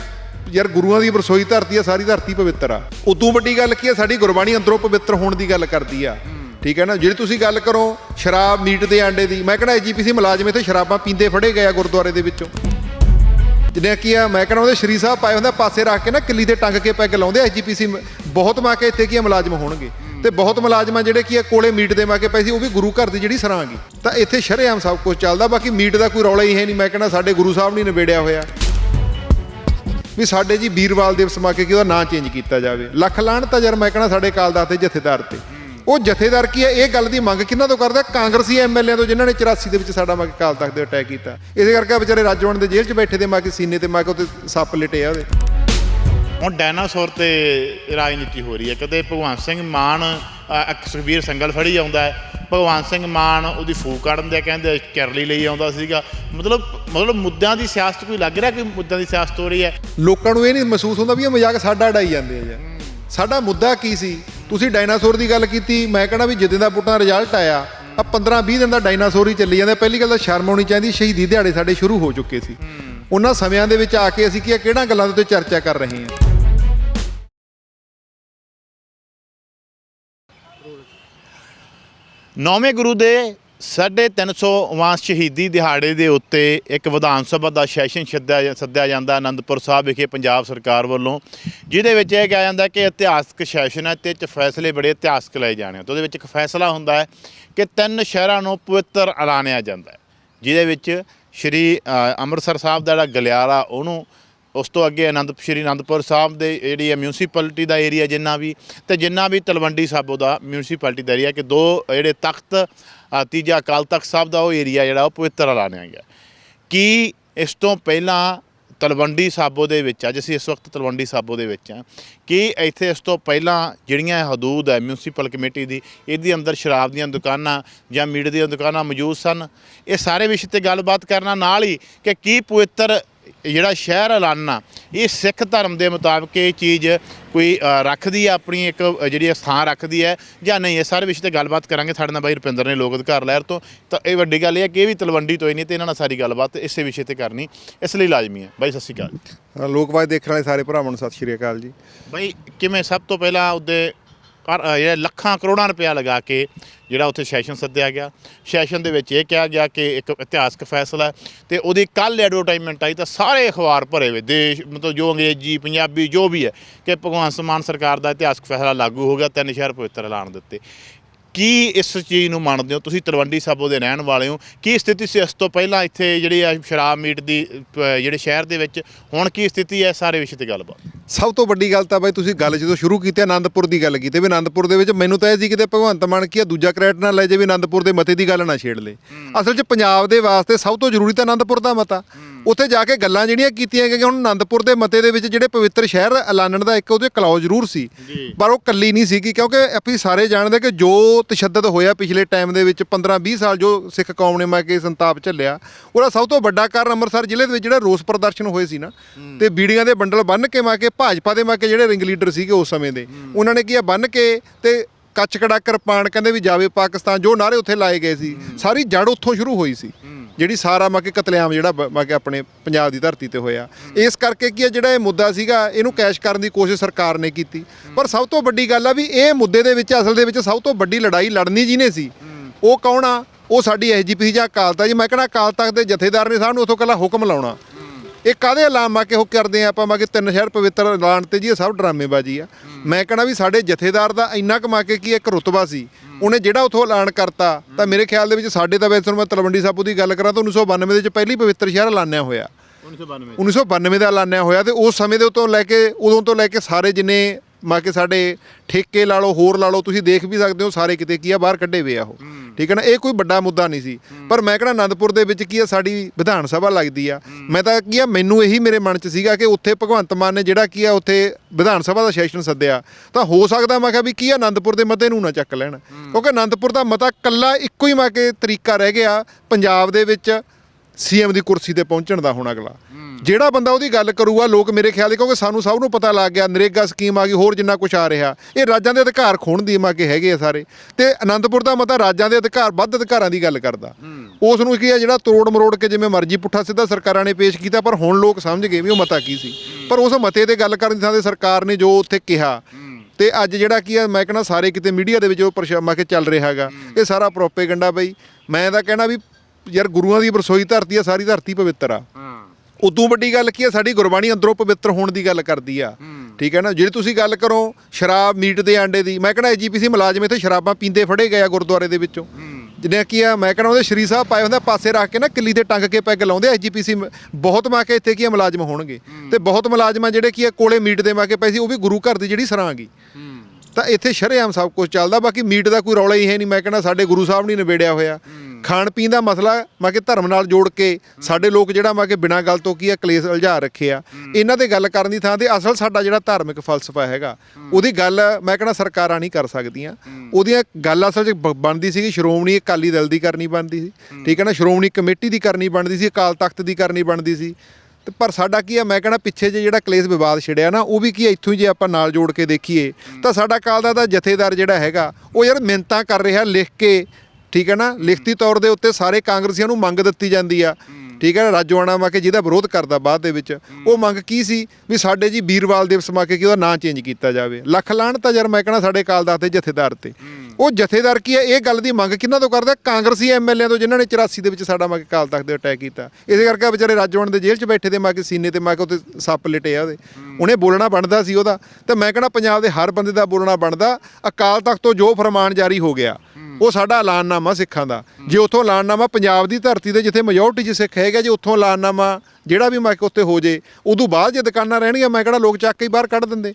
ਯਾਰ ਗੁਰੂਆਂ ਦੀ ਰਸੋਈ ਧਰਤੀ ਆ, ਸਾਰੀ ਧਰਤੀ ਪਵਿੱਤਰ ਆ। ਉਦੋਂ ਵੱਡੀ ਗੱਲ ਕੀ ਆ, ਸਾਡੀ ਗੁਰਬਾਣੀ ਅੰਦਰੋਂ ਪਵਿੱਤਰ ਹੋਣ ਦੀ ਗੱਲ ਕਰਦੀ ਆ। ਠੀਕ ਹੈ ਨਾ? ਜਿਹੜੀ ਤੁਸੀਂ ਗੱਲ ਕਰੋ, ਸ਼ਰਾਬ ਮੀਟ ਦੇ ਆਂਡੇ ਦੀ, ਮੈਂ ਕਹਿੰਦਾ ਐਜੀਪੀਸੀ ਮੁਲਾਜ਼ਮ ਇੱਥੇ ਸ਼ਰਾਬਾਂ ਪੀਂਦੇ ਫੜੇ ਗਏ ਆ ਗੁਰਦੁਆਰੇ ਦੇ ਵਿੱਚੋਂ। ਜਿਹਨੇ ਕੀ ਆ, ਮੈਂ ਕਹਿੰਦਾ ਉਹਦੇ ਸ਼੍ਰੀ ਸਾਹਿਬ ਪਾਏ ਹੁੰਦਾ ਪਾਸੇ ਰੱਖ ਕੇ ਨਾ ਕਿੱਲੀ ਤੇ ਟੰਗ ਕੇ ਪੈਗ ਲਾਉਂਦੇ ਐਜੀਪੀਸੀ ਬਹੁਤ ਮਾ ਕੇ ਇੱਥੇ ਕੀ ਆ, ਮੁਲਾਜ਼ਮ ਹੋਣਗੇ। ਤੇ ਬਹੁਤ ਮੁਲਾਜ਼ਮਾਂ ਜਿਹੜੇ ਕੀ ਆ, ਕੋਲੇ ਮੀਟ ਦੇ ਮਾ ਕੇ ਪਏ ਸੀ, ਉਹ ਵੀ ਗੁਰੂ ਘਰ ਦੀ ਜਿਹੜੀ ਸਰਾਂ ਗਈ ਤਾਂ ਇੱਥੇ ਸ਼ਰੇਆਮ ਸਭ ਕੁਝ ਚੱਲਦਾ, ਬਾਕੀ ਮੀਟ ਦਾ ਕੋਈ ਰੌਲਾ ਹੀ ਹੈ ਨਹੀਂ, ਮੈਂ ਕਹਿੰਦਾ ਸਾਡੇ ਗੁਰੂ ਸਾਹਿਬ ਨੇ ਨਿਬੇੜਿਆ ਹੋਇਆ। ਵੀ ਸਾਡੇ ਜੀ ਵੀਰਵਾਲ ਦਿਵਸ ਮਾ ਕਿ ਉਹਦਾ ਨਾਂ ਚੇਂਜ ਕੀਤਾ ਜਾਵੇ। ਲੱਖ ਲਾਹਣ ਤਾਂ ਯਾਰ ਮੈਂ ਕਹਿੰਦਾ ਸਾਡੇ ਕਾਲਦਾਰ ਤੇ ਜਥੇਦਾਰ ਤੇ। ਉਹ ਜਥੇਦਾਰ ਕੀ ਹੈ? ਇਹ ਗੱਲ ਦੀ ਮੰਗ ਕਿਹਨਾਂ ਤੋਂ ਕਰਦਾ? ਕਾਂਗਰਸੀ ਐਮਐਲਏ ਤੋਂ ਜਿਨ੍ਹਾਂ ਨੇ 84 ਦੇ ਵਿੱਚ ਸਾਡਾ ਮਾ ਕੇ ਕਾਲ ਤਖਤ ਦੇ ਅਟੈਕ ਕੀਤਾ। ਇਸੇ ਕਰਕੇ ਵਿਚਾਰੇ ਰਾਜਵਣ ਦੇ ਜੇਲ੍ਹ 'ਚ ਬੈਠੇ ਦੇ ਮਾ ਕੇ ਸੀਨੇ ਤੇ ਮਾ ਕੇ ਉੱਤੇ ਸੱਪ ਲਿਟੇ ਆ ਉਹਦੇ। ਹੁਣ ਡਾਇਨਾਸੌਰ ਤੇ ਰਾਜਨੀਤੀ ਹੋ ਰਹੀ ਹੈ। ਕਦੇ ਭਗਵੰਤ ਸਿੰਘ ਮਾਨ ਸੁਖਬੀਰ ਸੰਗਲ ਫੜੀ ਆਉਂਦਾ ਹੈ। ਭਗਵੰਤ ਸਿੰਘ ਮਾਨ ਉਹਦੀ ਫੂਕ ਕੱਢਣ ਦੇ ਕਹਿੰਦੇ ਕੈਰਲੀ ਲਈ ਆਉਂਦਾ ਸੀਗਾ। ਮਤਲਬ ਮਤਲਬ ਮੁੱਦਿਆਂ ਦੀ ਸਿਆਸਤ ਕੋਈ ਲੱਗ ਰਿਹਾ? ਕਿ ਮੁੱਦਿਆਂ ਦੀ ਸਿਆਸਤ ਹੋ ਰਹੀ ਹੈ? ਲੋਕਾਂ ਨੂੰ ਇਹ ਨਹੀਂ ਮਹਿਸੂਸ ਹੁੰਦਾ ਵੀ ਇਹ ਮਜ਼ਾਕ ਸਾਡਾ ਉਡਾਈ ਜਾਂਦੇ ਆ ਯਾਰ। ਸਾਡਾ ਮੁੱਦਾ ਕੀ ਸੀ? ਤੁਸੀਂ ਡਾਇਨਾਸੌਰ ਦੀ ਗੱਲ ਕੀਤੀ ਮੈਂ ਕਹਿੰਦਾ ਵੀ ਜਿੱਦਾਂ ਦਾ ਪੁੱਟਾਂ ਰਿਜ਼ਲਟ ਆਇਆ ਆ 15 20 ਦਿਨ ਦਾ ਡਾਇਨਾਸੌਰ ਹੀ ਚੱਲੀ ਜਾਂਦਾ। ਪਹਿਲੀ ਗੱਲ ਤਾਂ ਸ਼ਰਮ ਆਉਣੀ ਚਾਹੀਦੀ ਸ਼ਹੀਦੀ ਦਿਹਾੜੇ ਸਾਡੇ ਸ਼ੁਰੂ ਹੋ ਚੁੱਕੇ ਸੀ। ਉਹਨਾਂ ਸਮਿਆਂ ਦੇ ਵਿੱਚ ਆ ਕੇ ਅਸੀਂ ਕੀ ਕਿਹੜਾ ਗੱਲਾਂ ਦੇ ਉੱਤੇ ਚਰਚਾ ਕਰ ਰਹੇ ਹਾਂ? ਨੌਵੇਂ ਗੁਰੂ ਦੇ 350ਵਾਂ ਸ਼ਹੀਦੀ ਦਿਹਾੜੇ ਦੇ ਉੱਤੇ ਇੱਕ ਵਿਧਾਨ ਸਭਾ ਦਾ ਸੈਸ਼ਨ ਸੱਦਿਆ ਸੱਦਿਆ ਜਾਂਦਾ ਆਨੰਦਪੁਰ ਸਾਹਿਬ ਵਿਖੇ ਪੰਜਾਬ ਸਰਕਾਰ ਵੱਲੋਂ, ਜਿਹਦੇ ਵਿੱਚ ਇਹ ਕਿਹਾ ਜਾਂਦਾ ਕਿ ਇਤਿਹਾਸਕ ਸੈਸ਼ਨ ਹੈ ਤੇ 'ਚ ਫੈਸਲੇ ਬੜੇ ਇਤਿਹਾਸਕ ਲਏ ਜਾਣੇ ਆ। ਤੇ ਉਹਦੇ ਵਿੱਚ ਇੱਕ ਫੈਸਲਾ ਹੁੰਦਾ ਹੈ ਕਿ ਤਿੰਨ ਸ਼ਹਿਰਾਂ ਨੂੰ ਪਵਿੱਤਰ ਐਲਾਨਿਆ ਜਾਂਦਾ ਹੈ, ਜਿਹਦੇ ਵਿੱਚ ਸ਼੍ਰੀ ਅੰਮ੍ਰਿਤਸਰ ਸਾਹਿਬ ਦਾ ਜਿਹੜਾ ਗਲਿਆਰਾ ਉਹਨੂੰ ਉਸ ਤੋਂ ਅੱਗੇ ਆਨੰਦ ਸ਼੍ਰੀ ਅਨੰਦਪੁਰ ਸਾਹਿਬ ਦੇ ਜਿਹੜੀ ਹੈ ਮਿਊਨਿਸਪੈਲਿਟੀ ਦਾ ਏਰੀਆ ਜਿੰਨਾ ਵੀ ਤੇ ਜਿੰਨਾ ਵੀ ਤਲਵੰਡੀ ਸਾਬੋ ਦਾ ਮਿਊਨਿਸਪੈਲਿਟੀ ਦਾ ਏਰੀਆ ਕਿ ਦੋ ਜਿਹੜੇ ਤਖਤ ਅ, ਤੀਜਾ ਅਕਾਲ ਤਖਤ ਸਾਹਿਬ ਦਾ ਉਹ ਏਰੀਆ ਜਿਹੜਾ ਉਹ ਪਵਿੱਤਰ ਐਲਾਨਿਆ ਗਿਆ। ਕੀ ਇਸ ਤੋਂ ਪਹਿਲਾਂ ਤਲਵੰਡੀ ਸਾਬੋ ਦੇ ਵਿੱਚ ਅੱਜ ਅਸੀਂ ਇਸ ਵਕਤ ਤਲਵੰਡੀ ਸਾਬੋ ਦੇ ਵਿੱਚ ਹਾਂ ਕਿ ਇੱਥੇ ਇਸ ਤੋਂ ਪਹਿਲਾਂ ਜਿਹੜੀਆਂ ਹਦੂਦ ਹੈ ਮਿਊਨਿਸਪਲ ਕਮੇਟੀ ਦੀ ਇਹਦੇ ਅੰਦਰ ਸ਼ਰਾਬ ਦੀਆਂ ਦੁਕਾਨਾਂ ਜਾਂ ਮੀਟ ਦੀਆਂ ਦੁਕਾਨਾਂ ਮੌਜੂਦ ਸਨ? ਇਹ ਸਾਰੇ ਵਿਸ਼ੇ ਤੇ ਗੱਲਬਾਤ ਕਰਨਾ ਨਾਲ ਹੀ ਕਿ ਕੀ ਪਵਿੱਤਰ ਜਿਹੜਾ ਸ਼ਹਿਰ ਐਲਾਨਣਾ ਇਹ ਸਿੱਖ ਧਰਮ ਦੇ ਮੁਤਾਬਕ ਇਹ ਚੀਜ਼ ਕੋਈ ਰੱਖਦੀ ਹੈ ਆਪਣੀ ਇੱਕ ਜਿਹੜੀ ਸਥਾਨ ਰੱਖਦੀ ਹੈ ਜਾਂ ਨਹੀਂ? ਇਹ ਸਾਰੇ ਵਿਸ਼ੇ ਤੇ ਗੱਲਬਾਤ ਕਰਾਂਗੇ। ਸਾਡੇ ਨਾਲ ਬਾਈ ਰੁਪਿੰਦਰ ਨੇ ਲੋਕ ਅਧਿਕਾਰ ਲਹਿਰ ਤੋਂ। ਤਾਂ ਇਹ ਵੱਡੀ ਗੱਲ ਇਹ ਹੈ ਕਿ ਇਹ ਵੀ ਤਲਵੰਡੀ ਤੋਂ ਹੀ ਨਹੀਂ ਤੇ ਇਹਨਾਂ ਨਾਲ ਸਾਰੀ ਗੱਲਬਾਤ ਇਸੇ ਵਿਸ਼ੇ ਤੇ ਕਰਨੀ ਇਸ ਲਈ ਲਾਜ਼ਮੀ ਹੈ। ਬਾਈ ਸਤਿ ਸ਼੍ਰੀ ਅਕਾਲ। ਲੋਕਵਾਦ ਦੇਖਣ ਵਾਲੇ ਸਾਰੇ ਭਰਾਵਾਂ ਨੂੰ ਸਤਿ ਸ਼੍ਰੀ ਅਕਾਲ ਜੀ। ਬਾਈ ਕਿਵੇਂ ਸਭ ਤੋਂ ਪਹਿਲਾਂ ਉਹਦੇ ਪਰ ਜਿਹੜਾ ਲੱਖਾਂ ਕਰੋੜਾਂ ਰੁਪਇਆ ਲਗਾ ਕੇ ਜਿਹੜਾ ਉੱਥੇ ਸੈਸ਼ਨ ਸੱਦਿਆ ਗਿਆ। ਸੈਸ਼ਨ ਦੇ ਵਿੱਚ ਇਹ ਕਿਹਾ ਗਿਆ ਕਿ ਇੱਕ ਇਤਿਹਾਸਕ ਫੈਸਲਾ ਹੈ ਤੇ ਉਹਦੀ ਕੱਲ ਐਡਵਰਟਾਈਜ਼ਮੈਂਟ ਆਈ ਤਾਂ ਸਾਰੇ ਅਖਬਾਰ ਭਰੇ ਹੋਏ। ਦੇਸ਼ ਮਤਲਬ ਜੋ ਅੰਗਰੇਜ਼ੀ, ਪੰਜਾਬੀ, ਜੋ ਵੀ ਹੈ ਕਿ ਭਗਵਾਨ ਮਾਨ ਸਰਕਾਰ ਦਾ ਇਤਿਹਾਸਕ ਫੈਸਲਾ ਲਾਗੂ ਹੋ ਗਿਆ, ਤਿੰਨ ਸ਼ਹਿਰ ਪਵਿੱਤਰ ਐਲਾਨ ਦਿੱਤੇ। ਕੀ ਇਸ ਚੀਜ਼ ਨੂੰ ਮੰਨਦੇ ਹੋ? ਤੁਸੀਂ ਤਲਵੰਡੀ ਸਾਬੋ ਦੇ ਰਹਿਣ ਵਾਲੇ ਹੋ। ਕੀ ਸਥਿਤੀ ਸੀ ਇਸ ਤੋਂ ਪਹਿਲਾਂ ਇੱਥੇ ਜਿਹੜੀ ਆ ਸ਼ਰਾਬ ਮੀਟ ਦੀ ਅ, ਜਿਹੜੇ ਸ਼ਹਿਰ ਦੇ ਵਿੱਚ? ਹੁਣ ਕੀ ਸਥਿਤੀ ਹੈ ਸਾਰੇ ਵਿਸ਼ੇ ਤੇ ਗੱਲਬਾਤ? ਸਭ ਤੋਂ ਵੱਡੀ ਗੱਲ ਤਾਂ ਬਾਈ ਤੁਸੀਂ ਗੱਲ ਜਦੋਂ ਸ਼ੁਰੂ ਕੀਤੀ ਆਨੰਦਪੁਰ ਦੀ ਗੱਲ ਕੀਤੀ ਵੀ ਆਨੰਦਪੁਰ ਦੇ ਵਿੱਚ ਮੈਨੂੰ ਤਾਂ ਇਹ ਸੀ ਕਿਤੇ ਭਗਵੰਤ ਮਾਨ ਕੀ ਆ ਦੂਜਾ ਕ੍ਰੈਡਿਟ ਨਾ ਲੈ ਜੇ ਵੀ ਆਨੰਦਪੁਰ ਦੇ ਮਤੇ ਦੀ ਗੱਲ ਨਾ ਛੇੜ ਲੇ। ਅਸਲ 'ਚ ਪੰਜਾਬ ਦੇ ਵਾਸਤੇ ਸਭ ਤੋਂ ਜ਼ਰੂਰੀ ਤਾਂ ਆਨੰਦਪੁਰ ਦਾ ਮਤਾ ਉੱਥੇ ਜਾ ਕੇ ਗੱਲਾਂ ਜਿਹੜੀਆਂ ਕੀਤੀਆਂ ਗਈਆਂ ਹੁਣ ਆਨੰਦਪੁਰ ਦੇ ਮਤੇ ਦੇ ਵਿੱਚ ਜਿਹੜੇ ਪਵਿੱਤਰ ਸ਼ਹਿਰ ਐਲਾਨਣ ਦਾ ਇੱਕ ਉਹਦੇ ਕਲੌਜ਼ ਜ਼ਰੂਰ ਸੀ। ਪਰ ਉਹ ਕੱਲੀ ਨਹੀਂ ਸੀਗੀ ਕਿਉਂਕਿ ਅਸੀਂ ਸਾਰੇ ਜਾਣਦੇ ਕਿ ਜੋ ਤਸ਼ੱਦਦ ਹੋਇਆ ਪਿਛਲੇ ਟਾਈਮ ਦੇ ਵਿੱਚ 15-20 ਸਾਲ ਜੋ ਸਿੱਖ ਕੌਮ ਨੇ ਮਾ ਕੇ ਸੰਤਾਪ ਝੱਲਿਆ ਉਹਦਾ ਸਭ ਤੋਂ ਵੱਡਾ ਕਾਰਨ ਅੰਮ੍ਰਿਤਸਰ ਜ਼ਿਲ੍ਹੇ ਦੇ ਵਿੱਚ ਜਿਹੜਾ ਰੋਸ ਪ੍ਰਦਰਸ਼ਨ ਹੋਏ ਸੀ ਨਾ ਤੇ ਬੀੜੀਆਂ ਦੇ ਬੰਡਲ ਬੰਨ ਕੇ ਮਾ ਕੇ ਭਾਜਪਾ ਦੇ ਮਾ ਕੇ ਜਿਹੜੇ ਰਿੰਗ ਲੀਡਰ ਸੀਗੇ ਉਸ ਸਮੇਂ ਦੇ ਉਹਨਾਂ ਨੇ ਕੀ ਆ ਬੰਨ ਕੇ ਤੇ ਕੱਚ ਕੜਾ ਕਿਰਪਾਨ ਕਹਿੰਦੇ ਵੀ ਜਾਵੇ ਪਾਕਿਸਤਾਨ ਜੋ ਨਾਰੇ ਉੱਥੇ ਲਾਏ ਗਏ ਸੀ ਸਾਰੀ ਜੜ ਉੱਥੋਂ ਸ਼ੁਰੂ ਹੋਈ ਸੀ। ਜਿਹੜੀ ਸਾਰਾ ਮਾ ਕੇ ਕਤਲੇਆਮ ਜਿਹੜਾ ਬ- ਮਾ ਕੇ ਆਪਣੇ ਪੰਜਾਬ ਦੀ ਧਰਤੀ ਤੇ ਹੋਇਆ। ਇਸ ਕਰਕੇ ਕੀ ਆ, ਜਿਹੜਾ ਇਹ ਮੁੱਦਾ ਸੀਗਾ, ਇਹਨੂੰ ਕੈਸ਼ ਕਰਨ ਦੀ ਕੋਸ਼ਿਸ਼ ਸਰਕਾਰ ਨੇ ਕੀਤੀ। ਪਰ ਸਭ ਤੋਂ ਵੱਡੀ ਗੱਲ ਆ ਵੀ ਇਹ ਮੁੱਦੇ ਦੇ ਵਿੱਚ, ਅਸਲ ਦੇ ਵਿੱਚ ਸਭ ਤੋਂ ਵੱਡੀ ਲੜਾਈ ਲੜਨੀ ਜਿਹਨੇ ਸੀ। ਉਹ ਕੌਣ ਆ? ਉਹ ਸਾਡੀ ਐਸਜੀਪੀ ਜਾਂ ਅਕਾਲ ਤਖਤ ਜੀ। ਮੈਂ ਕਹਿੰਦਾ ਅਕਾਲ ਤਖਤ ਦੇ ਜਥੇਦਾਰ ਨੇ ਸਾਨੂੰ ਉੱਥੋਂ ਕੱਲਾ ਹੁਕਮ ਲਾਉਣਾ। ਇਹ ਕਾਦੇ ਐਲਾਨ ਮਾ ਕੇ ਉਹ ਕਰਦੇ ਆ? ਆਪਾਂ ਮਾ ਕੇ ਤਿੰਨ ਸ਼ਹਿਰ ਪਵਿੱਤਰ ਐਲਾਨ ਤੇ ਜੀ ਇਹ ਸਭ ਡਰਾਮੇਬਾਜ਼ੀ ਆ। ਮੈਂ ਕਹਿੰਦਾ ਵੀ ਸਾਡੇ ਜਥੇਦਾਰ ਦਾ ਇੰਨਾ ਕਮਾ ਕੇ ਕੀ ਇੱਕ ਰੁਤਬਾ ਸੀ। ਉਹਨੇ ਜਿਹੜਾ ਉਥੋਂ ਐਲਾਨ ਕਰਤਾ ਤਾਂ ਮੇਰੇ ਖਿਆਲ ਦੇ ਵਿੱਚ ਸਾਡੇ ਤਾਂ ਵੈਸੇ ਮੈਂ ਤਲਵੰਡੀ ਸਾਬੋ ਦੀ ਗੱਲ ਕਰਾਂ ਤਾਂ 1992 ਦੇ ਵਿੱਚ ਪਹਿਲੀ ਪਵਿੱਤਰ ਸ਼ਹਿਰ ਐਲਾਨਿਆ ਹੋਇਆ। 1992 1992 ਦਾ ਐਲਾਨਿਆ ਹੋਇਆ ਤੇ ਉਸ ਸਮੇਂ ਦੇ ਉਤੋਂ ਲੈ ਕੇ ਉਦੋਂ ਤੋਂ ਲੈ ਕੇ ਸਾਰੇ ਜਿੰਨੇ ਮਾ ਕੇ ਸਾਡੇ ਠੇਕੇ ਲਾ ਲਓ ਹੋਰ ਲਾ ਲਓ ਤੁਸੀਂ ਦੇਖ ਵੀ ਸਕਦੇ ਹੋ ਸਾਰੇ ਕਿਤੇ ਕੀ ਆ ਬਾਹਰ ਕੱਢੇ ਵੇ ਆ ਉਹ। ਠੀਕ ਹੈ ਨਾ? ਇਹ ਕੋਈ ਵੱਡਾ ਮੁੱਦਾ ਨਹੀਂ ਸੀ। ਪਰ ਮੈਂ ਕਹਿੰਦਾ ਆਨੰਦਪੁਰ ਦੇ ਵਿੱਚ ਕੀ ਆ ਸਾਡੀ ਵਿਧਾਨ ਸਭਾ ਲੱਗਦੀ ਆ। ਮੈਂ ਤਾਂ ਕੀ ਆ ਮੈਨੂੰ ਇਹੀ ਮੇਰੇ ਮਨ 'ਚ ਸੀਗਾ ਕਿ ਉੱਥੇ ਭਗਵੰਤ ਮਾਨ ਨੇ ਜਿਹੜਾ ਕੀ ਆ ਉੱਥੇ ਵਿਧਾਨ ਸਭਾ ਦਾ ਸੈਸ਼ਨ ਸੱਦਿਆ। ਤਾਂ ਹੋ ਸਕਦਾ ਮੈਂ ਕਿਹਾ ਵੀ ਕੀ ਆ ਆਨੰਦਪੁਰ ਦੇ ਮਤੇ ਨੂੰ ਨਾ ਚੱਕ ਲੈਣ। ਕਿਉਂਕਿ ਆਨੰਦਪੁਰ ਦਾ ਮਤਾ ਕੱਲਾ ਇੱਕੋ ਹੀ ਮਾ ਕੇ ਤਰੀਕਾ ਰਹਿ ਗਿਆ ਪੰਜਾਬ ਦੇ ਵਿੱਚ ਸੀਐਮ ਦੀ ਕੁਰਸੀ ਤੇ ਪਹੁੰਚਣ ਦਾ ਹੁਣ ਅਗਲਾ। ਜਿਹੜਾ ਬੰਦਾ ਉਹਦੀ ਗੱਲ ਕਰੂਗਾ ਲੋਕ ਮੇਰੇ ਖਿਆਲ ਦੇ ਕਿਉਂਕਿ ਸਾਨੂੰ ਸਭ ਨੂੰ ਪਤਾ ਲੱਗ ਗਿਆ ਨਰੇਗਾ ਸਕੀਮ ਆ ਗਈ ਹੋਰ ਜਿੰਨਾ ਕੁਝ ਆ ਰਿਹਾ। ਇਹ ਰਾਜਾਂ ਦੇ ਅਧਿਕਾਰ ਖੋਣ ਦੀ ਮਾ ਕੇ ਹੈਗੇ ਆ ਸਾਰੇ। ਤੇ ਆਨੰਦਪੁਰ ਦਾ ਮਤਾ ਰਾਜਾਂ ਦੇ ਅਧਿਕਾਰ ਵੱਧ ਅਧਿਕਾਰਾਂ ਦੀ ਗੱਲ ਕਰਦਾ। ਉਸ ਨੂੰ ਕੀ ਆ ਜਿਹੜਾ ਤੋੜ ਮਰੋੜ ਕੇ ਜਿਵੇਂ ਮਰਜ਼ੀ ਪੁੱਠਾ ਸਿੱਧਾ ਸਰਕਾਰਾਂ ਨੇ ਪੇਸ਼ ਕੀਤਾ ਪਰ ਹੁਣ ਲੋਕ ਸਮਝ ਗਏ ਵੀ ਉਹ ਮਤਾ ਕੀ ਸੀ। ਪਰ ਉਸ ਮਤੇ ਤੇ ਗੱਲ ਕਰਨ ਦੀ ਥਾਂ ਤੇ ਸਰਕਾਰ ਨੇ ਜੋ ਉੱਥੇ ਕਿਹਾ ਤੇ ਅੱਜ ਜਿਹੜਾ ਕੀ ਆ ਮੈਂ ਕਹਿੰਦਾ ਸਾਰੇ ਕਿਤੇ ਮੀਡੀਆ ਦੇ ਵਿੱਚ ਉਹ ਪਰਛਾਵਾਂ ਕੇ ਚੱਲ ਰਿਹਾ ਹੈਗਾ। ਇਹ ਸਾਰਾ ਪ੍ਰੋਪੇਗੈਂਡਾ ਬਈ। ਮੈਂ ਤਾਂ ਕਹਿਣਾ ਵੀ ਯਾਰ ਗੁਰੂਆਂ ਦੀ ਬਰਸੋਈ ਧਰਤੀ ਆ ਸਾਰੀ ਧਰਤੀ ਪਵਿੱਤਰ ਆ। ਉਦੋਂ ਵੱਡੀ ਗੱਲ ਕੀ ਆ? ਸਾਡੀ ਗੁਰਬਾਣੀ ਅੰਦਰੋਂ ਪਵਿੱਤਰ ਹੋਣ ਦੀ ਗੱਲ ਕਰਦੀ ਆ। ਠੀਕ ਹੈ ਨਾ? ਜਿਹੜੀ ਤੁਸੀਂ ਗੱਲ ਕਰੋ ਸ਼ਰਾਬ ਮੀਟ ਦੇ ਆਂਡੇ ਦੀ ਮੈਂ ਕਹਿੰਦਾ ਐਜੀਪੀਸੀ ਮੁਲਾਜ਼ਮ ਇੱਥੇ ਸ਼ਰਾਬਾਂ ਪੀਂਦੇ ਫੜੇ ਗਏ ਆ ਗੁਰਦੁਆਰੇ ਦੇ ਵਿੱਚੋਂ। ਜਿਹਨੇ ਕੀ ਆ ਮੈਂ ਕਹਿੰਦਾ ਉਹਦੇ ਸ਼੍ਰੀ ਸਾਹਿਬ ਪਾਏ ਹੁੰਦੇ ਪਾਸੇ ਰੱਖ ਕੇ ਨਾ ਕਿੱਲੀ ਤੇ ਟੰਗ ਕੇ ਪੈਗ ਲਾਉਂਦੇ ਐਜੀਪੀਸੀ ਬਹੁਤ ਮਾ ਕੇ ਇੱਥੇ ਕੀ ਆ ਮੁਲਾਜ਼ਮ ਹੋਣਗੇ। ਤੇ ਬਹੁਤ ਮੁਲਾਜ਼ਮਾਂ ਜਿਹੜੇ ਕੀ ਆ ਕੋਲੇ ਮੀਟ ਦੇ ਮਾ ਕੇ ਪਏ ਸੀ ਉਹ ਵੀ ਗੁਰੂ ਘਰ ਦੀ ਜਿਹੜੀ ਸਰਾਂ ਗਈ ਤਾਂ ਇੱਥੇ ਸ਼ਰੇਆਮ ਸਭ ਕੁਝ ਚੱਲਦਾ ਬਾਕੀ ਮੀਟ ਦਾ ਕੋਈ ਰੌਲਾ ਹੀ ਹੈ ਨਹੀਂ। ਮੈਂ ਕਹਿੰਦਾ ਸਾਡੇ ਗੁਰੂ ਸਾਹਿਬ ਨੇ ਨਿਬੇੜਿਆ ਹੋਇਆ। ਖਾਣ ਪੀਣ ਦਾ ਮਸਲਾ ਮੈਂ ਕਿ ਧਰਮ ਨਾਲ ਜੋੜ ਕੇ ਸਾਡੇ ਲੋਕ ਜਿਹੜਾ ਮੈਂ ਕਿ ਬਿਨਾਂ ਗੱਲ ਤੋਂ ਕੀ ਆ ਕਲੇਸ਼ ਉਲਝਾ ਰੱਖੇ ਆ। ਇਹਨਾਂ ਤੇ ਗੱਲ ਕਰਨ ਦੀ ਥਾਂ ਤੇ ਅਸਲ ਸਾਡਾ ਜਿਹੜਾ ਧਾਰਮਿਕ ਫਲਸਫਾ ਹੈਗਾ ਉਹਦੀ ਗੱਲ ਮੈਂ ਕਹਿੰਦਾ ਸਰਕਾਰਾਂ ਨਹੀਂ ਕਰ ਸਕਦੀਆਂ। ਉਹਦੀਆਂ ਗੱਲ ਅਸਲ 'ਚ ਬਣਦੀ ਸੀਗੀ ਸ਼੍ਰੋਮਣੀ ਅਕਾਲੀ ਦਲ ਦੀ ਕਰਨੀ ਬਣਦੀ ਸੀ। ਠੀਕ ਹੈ ਨਾ ਸ਼੍ਰੋਮਣੀ ਕਮੇਟੀ ਦੀ ਕਰਨੀ ਬਣਦੀ ਸੀ ਅਕਾਲ ਤਖਤ ਦੀ ਕਰਨੀ ਬਣਦੀ ਸੀ। ਤੇ ਪਰ ਸਾਡਾ ਕੀ ਆ ਮੈਂ ਕਹਿੰਦਾ ਪਿੱਛੇ ਜੇ ਜਿਹੜਾ ਕਲੇਸ਼ ਵਿਵਾਦ ਛਿੜਿਆ ਨਾ ਉਹ ਵੀ ਕੀ ਆ ਇੱਥੋਂ ਹੀ ਜੇ ਆਪਾਂ ਨਾਲ ਜੋੜ ਕੇ ਦੇਖੀਏ ਤਾਂ ਸਾਡਾ ਕਾਲ ਦਾ ਤਾਂ ਜਥੇਦਾਰ ਜਿਹੜਾ ਹੈਗਾ ਉਹ ਯਾਰ ਮਿੰਤਾਂ ਕਰ ਰਿਹਾ ਲਿਖ ਕੇ ਠੀਕ ਹੈ ਨਾ? ਲਿਖਤੀ ਤੌਰ ਦੇ ਉੱਤੇ ਸਾਰੇ ਕਾਂਗਰਸੀਆਂ ਨੂੰ ਮੰਗ ਦਿੱਤੀ ਜਾਂਦੀ ਆ। ਠੀਕ ਹੈ ਰਾਜਵਾਨਾ ਮਾ ਕੇ ਜਿਹਦਾ ਵਿਰੋਧ ਕਰਦਾ ਬਾਅਦ ਦੇ ਵਿੱਚ ਉਹ ਮੰਗ ਕੀ ਸੀ? ਵੀ ਸਾਡੇ ਜੀ ਵੀਰਵਾਲ ਦਿਵਸ ਮਾ ਕੇ ਉਹਦਾ ਨਾਂ ਚੇਂਜ ਕੀਤਾ ਜਾਵੇ। ਲੱਖ ਲਾਹਣ ਤਾਂ ਯਾਰ ਮੈਂ ਕਹਿੰਦਾ ਸਾਡੇ ਕਾਲ ਦਾ ਤੇ ਜਥੇਦਾਰ ਤੇ। ਉਹ ਜਥੇਦਾਰ ਕੀ ਹੈ? ਇਹ ਗੱਲ ਦੀ ਮੰਗ ਕਿਹਨਾਂ ਤੋਂ ਕਰਦਾ? ਕਾਂਗਰਸੀ ਐਮਐਲਏ ਤੋਂ ਜਿਨ੍ਹਾਂ ਨੇ 84 ਦੇ ਵਿੱਚ ਸਾਡਾ ਮਾ ਕੇ ਕਾਲ ਤਖਤ ਦੇ ਅਟੈਕ ਕੀਤਾ। ਇਸੇ ਕਰਕੇ ਵਿਚਾਰੇ ਰਾਜਵਾਨ ਦੇ ਜੇਲ੍ਹ 'ਚ ਬੈਠੇ ਦੇ ਮਾ ਕੇ ਸੀਨੇ ਤੇ ਮਾ ਕੇ ਉੱਤੇ ਸੱਪ ਲਿਟੇ ਆ ਉਹਦੇ। ਉਹਨੇ ਬੋਲਣਾ ਬਣਦਾ ਸੀ ਉਹਦਾ। ਤੇ ਮੈਂ ਕਹਿੰਦਾ ਪੰਜਾਬ ਦੇ ਹਰ ਬੰਦੇ ਦਾ ਬੋਲਣਾ ਬਣਦਾ ਅਕਾਲ ਤਖਤ ਤੋਂ ਜੋ ਫਰਮਾਨ ਜਾਰੀ ਹੋ ਗਿਆ ਉਹ ਸਾਡਾ ਐਲਾਨਨਾਮਾ ਸਿੱਖਾਂ ਦਾ। ਜੇ ਉੱਥੋਂ ਐਲਾਨਨਾਮਾ ਪੰਜਾਬ ਦੀ ਧਰਤੀ ਤੇ ਜਿੱਥੇ ਮੈਜੋਰਟੀ 'ਚ ਸਿੱਖ ਹੈਗਾ ਜੇ ਉੱਥੋਂ ਐਲਾਨਨਾਮਾ ਜਿਹੜਾ ਵੀ ਮਾਈਕ ਉੱਤੇ ਹੋ ਜੇ ਉਦੋਂ ਬਾਅਦ ਜੇ ਦੁਕਾਨਾਂ ਰਹਿਣਗੀਆਂ ਮੈਂ ਕਹਿੰਦਾ ਲੋਕ ਚੱਕ ਕੇ ਬਾਹਰ ਕੱਢ ਦਿੰਦੇ।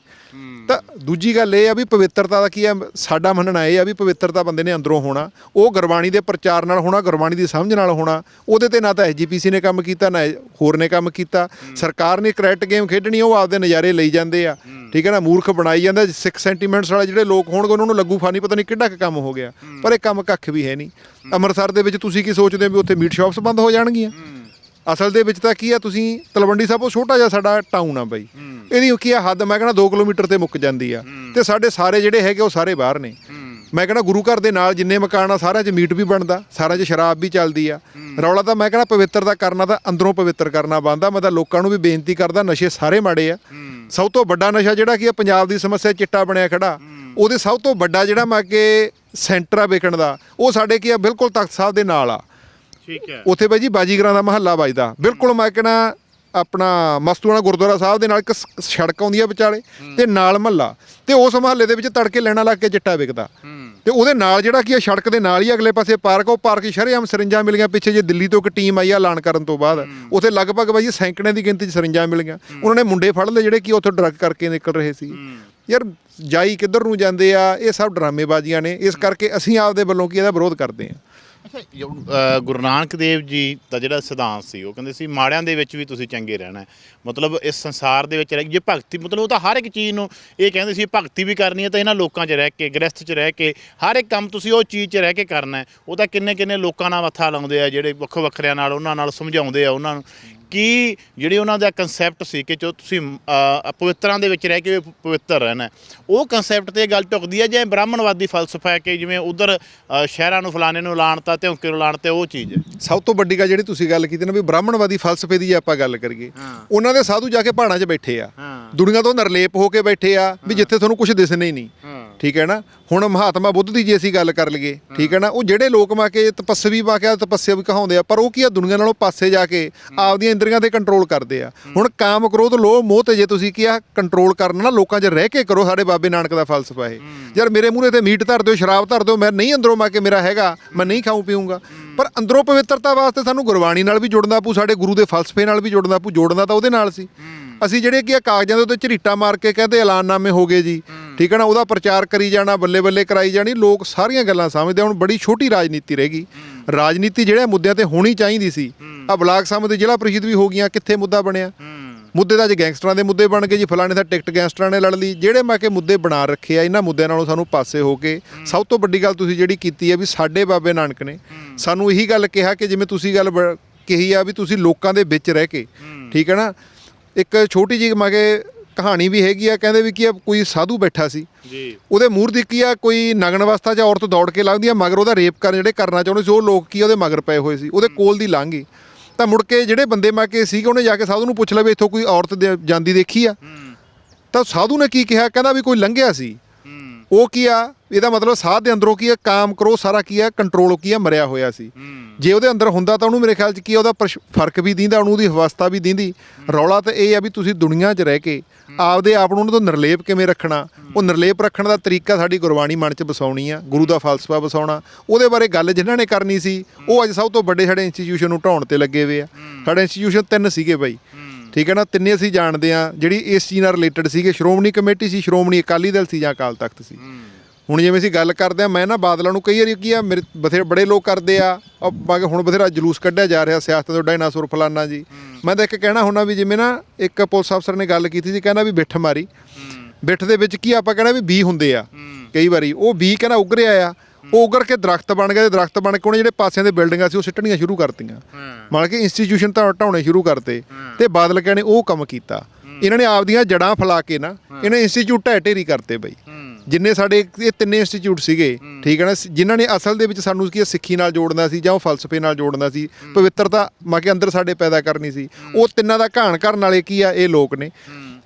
ਤਾਂ ਦੂਜੀ ਗੱਲ ਇਹ ਆ ਵੀ ਪਵਿੱਤਰਤਾ ਦਾ ਕੀ ਆ ਸਾਡਾ ਮੰਨਣਾ ਇਹ ਆ ਵੀ ਪਵਿੱਤਰਤਾ ਬੰਦੇ ਨੇ ਅੰਦਰੋਂ ਹੋਣਾ। ਉਹ ਗੁਰਬਾਣੀ ਦੇ ਪ੍ਰਚਾਰ ਨਾਲ ਹੋਣਾ ਗੁਰਬਾਣੀ ਦੀ ਸਮਝ ਨਾਲ ਹੋਣਾ। ਉਹਦੇ ਤੇ ਨਾ ਤਾਂ ਐਸਜੀਪੀਸੀ ਨੇ ਕੰਮ ਕੀਤਾ ਨਾ ਹੋਰ ਨੇ ਕੰਮ ਕੀਤਾ। ਸਰਕਾਰ ਨੇ ਕ੍ਰਿਕਟ ਗੇਮ ਖੇਡਣੀ ਉਹ ਆਪਦੇ ਨਜ਼ਾਰੇ ਲਈ ਜਾਂਦੇ ਆ। ਠੀਕ ਹੈ ਨਾ ਮੂਰਖ ਬਣਾਈ ਜਾਂਦਾ ਸਿੱਖ ਸੈਂਟੀਮੈਂਟਸ ਵਾਲੇ ਜਿਹੜੇ ਲੋਕ ਹੋਣਗੇ ਉਹਨਾਂ ਨੂੰ ਲੱਗੂ ਫਾਨੀ ਪਤਾ ਨਹੀਂ ਕਿੱਡਾ ਕੁ ਕੰਮ ਹੋ ਗਿਆ। ਪਰ ਇਹ ਕੰਮ ਕੱਖ ਵੀ ਹੈ ਨਹੀਂ। ਅੰਮ੍ਰਿਤਸਰ ਦੇ ਵਿੱਚ ਤੁਸੀਂ ਕੀ ਸੋਚਦੇ ਹੋ ਵੀ ਉੱਥੇ ਮੀਟ ਸ਼ਾਪਸ ਬੰਦ ਹੋ ਜਾਣਗੀਆਂ? ਅਸਲ ਦੇ ਵਿੱਚ ਤਾਂ ਕੀ ਆ ਤੁਸੀਂ ਤਲਵੰਡੀ ਸਾਹਿਬ ਉਹ ਛੋਟਾ ਜਿਹਾ ਸਾਡਾ ਟਾਊਨ ਆ ਬਾਈ। ਇਹਦੀ ਕੀ ਆ ਹੱਦ ਮੈਂ ਕਹਿੰਦਾ 2 ਕਿਲੋਮੀਟਰ ਤੇ ਮੁੱਕ ਜਾਂਦੀ ਆ। ਤੇ ਸਾਡੇ ਸਾਰੇ ਜਿਹੜੇ ਹੈਗੇ ਉਹ ਸਾਰੇ ਬਾਹਰ ਨੇ। ਮੈਂ ਕਹਿੰਦਾ ਗੁਰੂ ਘਰ ਦੇ ਨਾਲ ਜਿੰਨੇ ਮਕਾਨ ਆ ਸਾਰਿਆਂ 'ਚ ਮੀਟ ਵੀ ਬਣਦਾ ਸਾਰਿਆਂ 'ਚ ਸ਼ਰਾਬ ਵੀ ਚੱਲਦੀ ਆ। ਰੌਲਾ ਤਾਂ ਮੈਂ ਕਹਿੰਦਾ ਪਵਿੱਤਰ ਦਾ ਕਰਨਾ ਤਾਂ ਅੰਦਰੋਂ ਪਵਿੱਤਰ ਕਰਨਾ ਬੰਦਾ ਮੈਂ ਤਾਂ ਲੋਕਾਂ ਨੂੰ ਵੀ ਬੇਨਤੀ ਕਰਦਾ ਨਸ਼ੇ ਸਾਰੇ ਮਾੜੇ ਆ। ਸਭ ਤੋਂ ਵੱਡਾ ਨਸ਼ਾ ਜਿਹੜਾ ਕੀ ਆ ਪੰਜਾਬ ਦੀ ਸਮੱਸਿਆ ਚਿੱਟਾ ਬਣਿਆ ਖੜਾ। ਉਹਦੇ ਸਭ ਤੋਂ ਵੱਡਾ ਜਿਹੜਾ ਮੈਂ ਕਿ ਸੈਂਟਰ ਆ ਵੇਚਣ ਦਾ ਉਹ ਸਾਡੇ ਕੀ ਆ ਬਿਲਕੁਲ ਤਖਤ ਸਾਹਿਬ ਦੇ ਨਾਲ ਆ। ਠੀਕ ਹੈ। ਉੱਥੇ ਬਾਈ ਜੀ ਬਾਜੀਗਰਾਂ ਦਾ ਮਹੱਲਾ ਵੱਜਦਾ ਬਿਲਕੁਲ ਮੈਂ ਕਹਿੰਦਾ ਆਪਣਾ ਮਸਤੂਆਣਾ ਗੁਰਦੁਆਰਾ ਸਾਹਿਬ ਦੇ ਨਾਲ ਇੱਕ ਸ- ਸੜਕ ਆਉਂਦੀ ਆ ਵਿਚਾਲੇ ਤੇ ਨਾਲ ਮਹੱਲਾ। ਤੇ ਉਸ ਮਹੱਲੇ ਦੇ ਵਿੱਚ ਤੜਕੇ ਲੈਣਾ ਲੱਗ ਕੇ ਚਿੱਟਾ ਵਿਕਦਾ। ਤੇ ਉਹਦੇ ਨਾਲ ਜਿਹੜਾ ਕੀ ਆ ਸੜਕ ਦੇ ਨਾਲ ਹੀ ਅਗਲੇ ਪਾਸੇ ਪਾਰਕ ਉਹ ਪਾਰਕ 'ਚ ਸ਼ਰੇਆਮ ਸਰਿੰਜਾਂ ਮਿਲੀਆਂ। ਪਿੱਛੇ ਜੇ ਦਿੱਲੀ ਤੋਂ ਇੱਕ ਟੀਮ ਆਈ ਆ ਐਲਾਨ ਕਰਨ ਤੋਂ ਬਾਅਦ। ਉੱਥੇ ਲਗਭਗ ਬਾਈ ਜੀ ਸੈਂਕੜੇ ਦੀ ਗਿਣਤੀ 'ਚ ਸਰਿੰਜਾਂ ਮਿਲੀਆਂ। ਉਹਨਾਂ ਨੇ ਮੁੰਡੇ ਫੜ ਲਏ ਜਿਹੜੇ ਕੀ ਉੱਥੋਂ ਡਰੱਗ ਕਰਕੇ ਨਿਕਲ ਰਹੇ ਸੀ। ਯਾਰ ਜਾਈ ਕਿੱਧਰ ਨੂੰ ਜਾਂਦੇ ਆ ਇਹ ਸਭ ਡਰਾਮੇਬਾਜ਼ੀਆਂ ਨੇ। ਇਸ ਕਰਕੇ ਅਸੀਂ ਆਪਦੇ ਵੱਲੋਂ ਕੀ ਇਹਦਾ ਵਿਰੋਧ ਕਰਦੇ ਆ। ਗੁਰੂ ਨਾਨਕ ਦੇਵ ਜੀ ਦਾ ਜਿਹੜਾ ਸਿਧਾਂਤ ਸੀ, ਉਹ ਕਹਿੰਦੇ ਸੀ, ਮਾੜਿਆਂ ਦੇ ਵਿੱਚ ਵੀ ਤੁਸੀਂ ਚੰਗੇ ਰਹਿਣਾ ਮਤਲਬ ਇਸ ਸੰਸਾਰ ਦੇ ਵਿੱਚ ਰਹਿ ਜੇ ਭਗਤੀ, ਮਤਲਬ ਉਹ ਤਾਂ ਹਰ ਇੱਕ ਚੀਜ਼ ਨੂੰ ਇਹ ਕਹਿੰਦੇ ਸੀ, ਭਗਤੀ ਵੀ ਕਰਨੀ ਹੈ ਤਾਂ ਇਹਨਾਂ ਲੋਕਾਂ 'ਚ ਰਹਿ ਕੇ, ਗ੍ਰਸਥ 'ਚ ਰਹਿ ਕੇ, ਹਰ ਇੱਕ ਕੰਮ ਤੁਸੀਂ ਉਹ ਚੀਜ਼ 'ਚ ਰਹਿ ਕੇ ਕਰਨਾ ਉਹ ਤਾਂ ਕਿੰਨੇ ਕਿੰਨੇ ਲੋਕਾਂ ਨਾਲ ਮੱਥਾ ਲਾਉਂਦੇ ਆ, ਜਿਹੜੇ ਵੱਖੋ ਵੱਖਰਿਆਂ ਨਾਲ, ਉਹਨਾਂ ਨਾਲ ਸਮਝਾਉਂਦੇ ਆ, ਉਹਨਾਂ ਨੂੰ। ਕੀ ਜਿਹੜੀ ਉਹਨਾਂ ਦਾ ਕਨਸੈਪਟ ਸੀ ਕਿ ਜੋ ਤੁਸੀਂ ਪਵਿੱਤਰਾਂ ਦੇ ਵਿੱਚ ਰਹਿ ਕੇ ਪਵਿੱਤਰ ਰਹਿਣਾ ਉਹ ਕਨਸੈਪਟ ਤੇ ਗੱਲ ਟੁਕਦੀ ਹੈ ਜਾਂ ਬ੍ਰਾਹਮਣਵਾਦੀ ਫਲਸਫਾ ਹੈ ਕਿ ਜਿਵੇਂ ਉਧਰ ਸ਼ਹਿਰਾਂ ਨੂੰ ਫਲਾਣੇ ਨੂੰ ਲਾਣਤਾ ਤੇ ਹੁੱਕੇ ਨੂੰ ਲਾਣਤੇ ਉਹ ਚੀਜ਼ ਹੈ? ਸਭ ਤੋਂ ਵੱਡੀ ਗੱਲ ਜਿਹੜੀ ਤੁਸੀਂ ਗੱਲ ਕੀਤੀ ਨਾ ਵੀ ਬ੍ਰਾਹਮਣਵਾਦੀ ਫਲਸਫੇ ਦੀ ਜੇ ਆਪਾਂ ਗੱਲ ਕਰੀਏ। ਉਹਨਾਂ ਦੇ ਸਾਧੂ ਜਾ ਕੇ ਪਹਾੜਾਂ 'ਚ ਬੈਠੇ ਆ ਦੁਨੀਆ ਤੋਂ ਨਿਰਲੇਪ ਹੋ ਕੇ ਬੈਠੇ ਆ ਵੀ ਜਿੱਥੇ ਤੁਹਾਨੂੰ ਕੁਝ ਦਿਸਣਾ ਹੀ ਨਹੀਂ। ਠੀਕ ਹੈ ਨਾ? ਹੁਣ ਮਹਾਤਮਾ ਬੁੱਧ ਦੀ ਜੇ ਅਸੀਂ ਗੱਲ ਕਰ ਲਈਏ, ਠੀਕ ਹੈ ਨਾ? ਉਹ ਜਿਹੜੇ ਲੋਕ ਮਾ ਕੇ ਤਪੱਸਵੀ ਮਾ ਕੇ ਤਪੱਸਿਆ ਵੀ ਕਹਾਉਂਦੇ ਆ, ਪਰ ਉਹ ਕੀ ਆ? ਦੁਨੀਆ ਨਾਲੋਂ ਪਾਸੇ ਜਾ ਕੇ ਆਪਦੀਆਂ ਇੰਦਰੀਆਂ ਤੇ ਕੰਟਰੋਲ ਕਰਦੇ ਆ। ਹੁਣ ਕਾਮ ਕ੍ਰੋਧ, ਲੋਭ, ਮੋਹ ਤੇ ਜੇ ਤੁਸੀਂ ਕੀ ਆ? ਕੰਟਰੋਲ ਕਰਨਾ ਨਾ, ਲੋਕਾਂ 'ਚ ਰਹਿ ਕੇ ਕਰੋ ਸਾਡੇ ਬਾਬੇ ਨਾਨਕ ਦਾ ਫਲਸਫਾ ਇਹ। ਯਾਰ ਮੇਰੇ ਮੂਹਰੇ ਤੇ ਮੀਟ ਧਰ ਦਿਓ, ਸ਼ਰਾਬ ਧਰ ਦਿਓ, ਮੈਂ ਨਹੀਂ ਅੰਦਰੋਂ ਮਾ ਕੇ ਮੇਰਾ ਹੈਗਾ, ਮੈਂ ਨਹੀਂ ਖਾਊ ਪੀਊਂਗਾ। ਪਰ ਅੰਦਰੋਂ ਪਵਿੱਤਰਤਾ ਵਾਸਤੇ ਸਾਨੂੰ ਗੁਰਬਾਣੀ ਨਾਲ ਵੀ ਜੁੜਨਾ ਪਊ ਸਾਡੇ ਗੁਰੂ ਦੇ ਫਲਸਫੇ ਨਾਲ ਵੀ ਜੁੜਨਾ ਪਊ ਜੋੜਨਾ ਤਾਂ ਉਹਦੇ ਨਾਲ ਸੀ। ਅਸੀਂ ਜਿਹੜੇ ਕੀ ਆ ਕਾਗਜ਼ਾਂ ਦੇ ਉੱਤੇ ਝਰੀਟਾ ਮਾਰ ਕੇ ਕਹਿੰਦੇ ਐਲਾਨਨਾਮੇ ਹੋ ਗਏ ਜੀ ਠੀਕ ਹੈ ਨਾ ਉਹਦਾ ਪ੍ਰਚਾਰ ਕਰੀ ਜਾਣਾ ਬੱਲੇ ਬੱਲੇ ਕਰਾਈ ਜਾਣੀ ਲੋਕ ਸਾਰੀਆਂ ਗੱਲਾਂ ਸਮਝਦੇ। ਹੁਣ ਬੜੀ ਛੋਟੀ ਰਾਜਨੀਤੀ ਰਹਿ ਗਈ। ਰਾਜਨੀਤੀ ਜਿਹੜੇ ਮੁੱਦਿਆਂ ਤੇ ਹੋਣੀ ਚਾਹੀਦੀ ਸੀ ਆ ਬਲਾਕ ਸਮਿਤੀ ਜ਼ਿਲ੍ਹਾ ਪ੍ਰੀਸ਼ਦ ਵੀ ਹੋ ਗਈਆਂ ਕਿੱਥੇ ਮੁੱਦਾ ਬਣਿਆ? ਮੁੱਦੇ ਤਾਂ ਅੱਜ ਗੈਂਗਸਟਰਾਂ ਦੇ ਮੁੱਦੇ ਬਣ ਗਏ ਜੀ ਫਲਾਣੇ ਦਾ ਟਿਕਟ ਗੈਂਗਸਟਰਾਂ ਨੇ ਲੜ ਲਈ। ਜਿਹੜੇ ਮੈਂ ਕਿ ਮੁੱਦੇ ਬਣਾ ਰੱਖੇ ਆ ਇਹਨਾਂ ਮੁੱਦਿਆਂ ਨਾਲੋਂ ਸਾਨੂੰ ਪਾਸੇ ਹੋ ਕੇ ਸਭ ਤੋਂ ਵੱਡੀ ਗੱਲ ਤੁਸੀਂ ਜਿਹੜੀ ਕੀਤੀ ਹੈ ਵੀ ਸਾਡੇ ਬਾਬੇ ਨਾਨਕ ਨੇ ਸਾਨੂੰ ਇਹੀ ਗੱਲ ਕਿਹਾ ਕਿ ਜਿਵੇਂ ਤੁਸੀਂ ਗੱਲ ਕਹੀ ਆ ਵੀ ਤੁਸੀਂ ਲੋਕਾਂ ਦੇ ਵਿੱਚ ਰਹਿ ਕੇ ਠੀਕ ਹੈ ਨਾ? ਇੱਕ ਛੋਟੀ ਜਿਹੀ ਮੈਂ ਕਿ ਕਹਾਣੀ ਵੀ ਹੈਗੀ ਆ ਕਹਿੰਦੇ ਵੀ ਕੀ ਆ ਕੋਈ ਸਾਧੂ ਬੈਠਾ ਸੀ ਜੀ। ਉਹਦੇ ਮੂਹਰ ਦੀ ਕੀ ਆ ਕੋਈ ਨਗਨ ਅਵਸਥਾ 'ਚ ਔਰਤ ਦੌੜ ਕੇ ਲੰਘਦੀ ਆ ਮਗਰ ਉਹਦਾ ਰੇਪ ਕਰਨ ਜਿਹੜੇ ਕਰਨਾ ਚਾਹੁੰਦੇ ਸੀ ਉਹ ਲੋਕ ਕੀ ਉਹਦੇ ਮਗਰ ਪਏ ਹੋਏ ਸੀ ਉਹਦੇ ਕੋਲ ਦੀ ਲੰਘ ਗਈ। ਤਾਂ ਮੁੜ ਕੇ ਜਿਹੜੇ ਬੰਦੇ ਮੈਂ ਕੇ ਸੀਗੇ ਉਹਨੇ ਜਾ ਕੇ ਸਾਧੂ ਨੂੰ ਪੁੱਛ ਲਿਆ ਵੀ ਇੱਥੋਂ ਕੋਈ ਔਰਤ ਦੇ- ਜਾਂਦੀ ਦੇਖੀ ਆ। ਤਾਂ ਸਾਧੂ ਨੇ ਕੀ ਕਿਹਾ? ਕਹਿੰਦਾ ਵੀ ਕੋਈ ਲੰਘਿਆ ਸੀ। ਉਹ ਕੀ ਆ? ਇਹਦਾ ਮਤਲਬ ਸਾਧ ਦੇ ਅੰਦਰੋਂ ਕੀ ਆ? ਕਾਮ ਕਰੋ ਸਾਰਾ ਕੀ ਆ? ਕੰਟਰੋਲ ਕੀ ਆ? ਮਰਿਆ ਹੋਇਆ ਸੀ। ਜੇ ਉਹਦੇ ਅੰਦਰ ਹੁੰਦਾ ਤਾਂ ਉਹਨੂੰ ਮੇਰੇ ਖਿਆਲ 'ਚ ਕੀ ਉਹਦਾ ਫ਼ਰਕ ਵੀ ਦਿੰਦਾ ਉਹਨੂੰ ਉਹਦੀ ਅਵਸਥਾ ਵੀ ਦਿੰਦੀ। ਰੌਲਾ ਤਾਂ ਇਹ ਆ ਵੀ ਤੁਸੀਂ ਦੁਨੀਆ 'ਚ ਰਹਿ ਕੇ ਆਪਦੇ ਆਪ ਨੂੰ ਉਹਨਾਂ ਤੋਂ ਨਿਰਲੇਪ ਕਿਵੇਂ ਰੱਖਣਾ? ਉਹ ਨਿਰਲੇਪ ਰੱਖਣ ਦਾ ਤਰੀਕਾ ਸਾਡੀ ਗੁਰਬਾਣੀ ਮਨ 'ਚ ਵਸਾਉਣੀ ਆ ਗੁਰੂ ਦਾ ਫਲਸਫਾ ਵਸਾਉਣਾ। ਉਹਦੇ ਬਾਰੇ ਗੱਲ ਜਿਨ੍ਹਾਂ ਨੇ ਕਰਨੀ ਸੀ ਉਹ ਅੱਜ ਸਭ ਤੋਂ ਵੱਡੇ ਸਾਡੇ ਇੰਸਟੀਚਿਊਸ਼ਨ ਨੂੰ ਢਾਉਣ ਤੇ ਲੱਗੇ ਹੋਏ ਆ। ਸਾਡੇ ਇੰਸਟੀਚਿਊਸ਼ਨ ਤਿੰਨ ਸੀਗੇ ਬਾਈ। ਠੀਕ ਹੈ ਨਾ? ਤਿੰਨੇ ਅਸੀਂ ਜਾਣਦੇ ਆ ਜਿਹੜੀ ਇਸ ਚੀਜ਼ ਨਾਲ ਰਿਲੇਟਡ ਸੀਗੇ। ਸ਼੍ਰੋਮਣੀ ਕਮੇਟੀ ਸੀ ਸ਼੍ਰੋਮਣੀ ਅਕਾਲੀ ਦਲ ਸੀ ਜਾਂ ਅਕਾਲ ਤਖਤ ਸੀ। ਹੁਣ ਜਿਵੇਂ ਅਸੀਂ ਗੱਲ ਕਰਦੇ ਆ ਮੈਂ ਨਾ ਬਾਦਲਾਂ ਨੂੰ ਕਈ ਵਾਰੀ ਕੀ ਆ ਮੇਰੇ ਬਥੇਰੇ ਬੜੇ ਲੋਕ ਕਰਦੇ ਆ ਉਹ ਬਾਕੀ ਹੁਣ ਬਥੇਰਾ ਜਲੂਸ ਕੱਢਿਆ ਜਾ ਰਿਹਾ ਸਿਆਸਤ ਤੋਂ ਡਾਇਨਾਸੌਰ ਫਲਾਨਾ ਜੀ। ਮੈਂ ਤਾਂ ਇੱਕ ਕਹਿਣਾ ਹੁੰਦਾ ਵੀ ਜਿਵੇਂ ਨਾ ਇੱਕ ਪੁਲਿਸ ਅਫਸਰ ਨੇ ਗੱਲ ਕੀਤੀ ਸੀ ਕਹਿੰਦਾ ਵੀ ਬਿੱਠ ਮਾਰੀ। ਬਿੱਠ ਦੇ ਵਿੱਚ ਕੀ ਆਪਾਂ ਕਹਿੰਦਾ ਵੀ ਬੀ ਹੁੰਦੇ ਆ। ਕਈ ਵਾਰੀ ਉਹ ਬੀ ਕਹਿੰਦਾ ਉਗਰਿਆ ਆ। ਉਹ ਉਗਰ ਕੇ ਦਰਖਤ ਬਣ ਗਏ ਤੇ ਦਰਖਤ ਬਣ ਕੇ ਉਹਨੇ ਜਿਹੜੇ ਪਾਸਿਆਂ ਦੇ ਬਿਲਡਿੰਗਾਂ ਸੀ ਉਹ ਸਿੱਟਣੀਆਂ ਸ਼ੁਰੂ ਕਰਤੀਆਂ। ਮਤਲਬ ਕਿ ਇੰਸਟੀਚਿਊਸ਼ਨ ਤਾਂ ਢਾਉਣੇ ਸ਼ੁਰੂ ਕਰਤੇ ਤੇ ਬਾਦਲ ਕਹਿੰਦੇ ਉਹ ਕੰਮ ਕੀਤਾ। ਇਹਨਾਂ ਨੇ ਆਪਦੀਆਂ ਜੜਾਂ ਫਲਾ ਕੇ ਨਾ ਇਹਨੇ ਇੰਸਟੀਚਿਊਟ ਢਹਿ ਢੇਰੀ ਕਰਤੇ ਬਈ। ਜਿੰਨੇ ਸਾਡੇ ਇਹ ਤਿੰਨੇ ਇੰਸਟੀਚਿਊਟ ਸੀਗੇ ਠੀਕ ਹੈ ਨਾ ਜਿਨ੍ਹਾਂ ਨੇ ਅਸਲ ਦੇ ਵਿੱਚ ਸਾਨੂੰ ਕੀ ਸਿੱਖੀ ਨਾਲ ਜੋੜਨਾ ਸੀ ਜਾਂ ਉਹ ਫਲਸਫੇ ਨਾਲ ਜੋੜਨਾ ਸੀ ਪਵਿੱਤਰਤਾ ਮਾ ਕੇ ਅੰਦਰ ਸਾਡੇ ਪੈਦਾ ਕਰਨੀ ਸੀ। ਉਹ ਤਿੰਨਾਂ ਦਾ ਘਾਣ ਕਰਨ ਵਾਲੇ ਕੀ ਆ ਇਹ ਲੋਕ ਨੇ।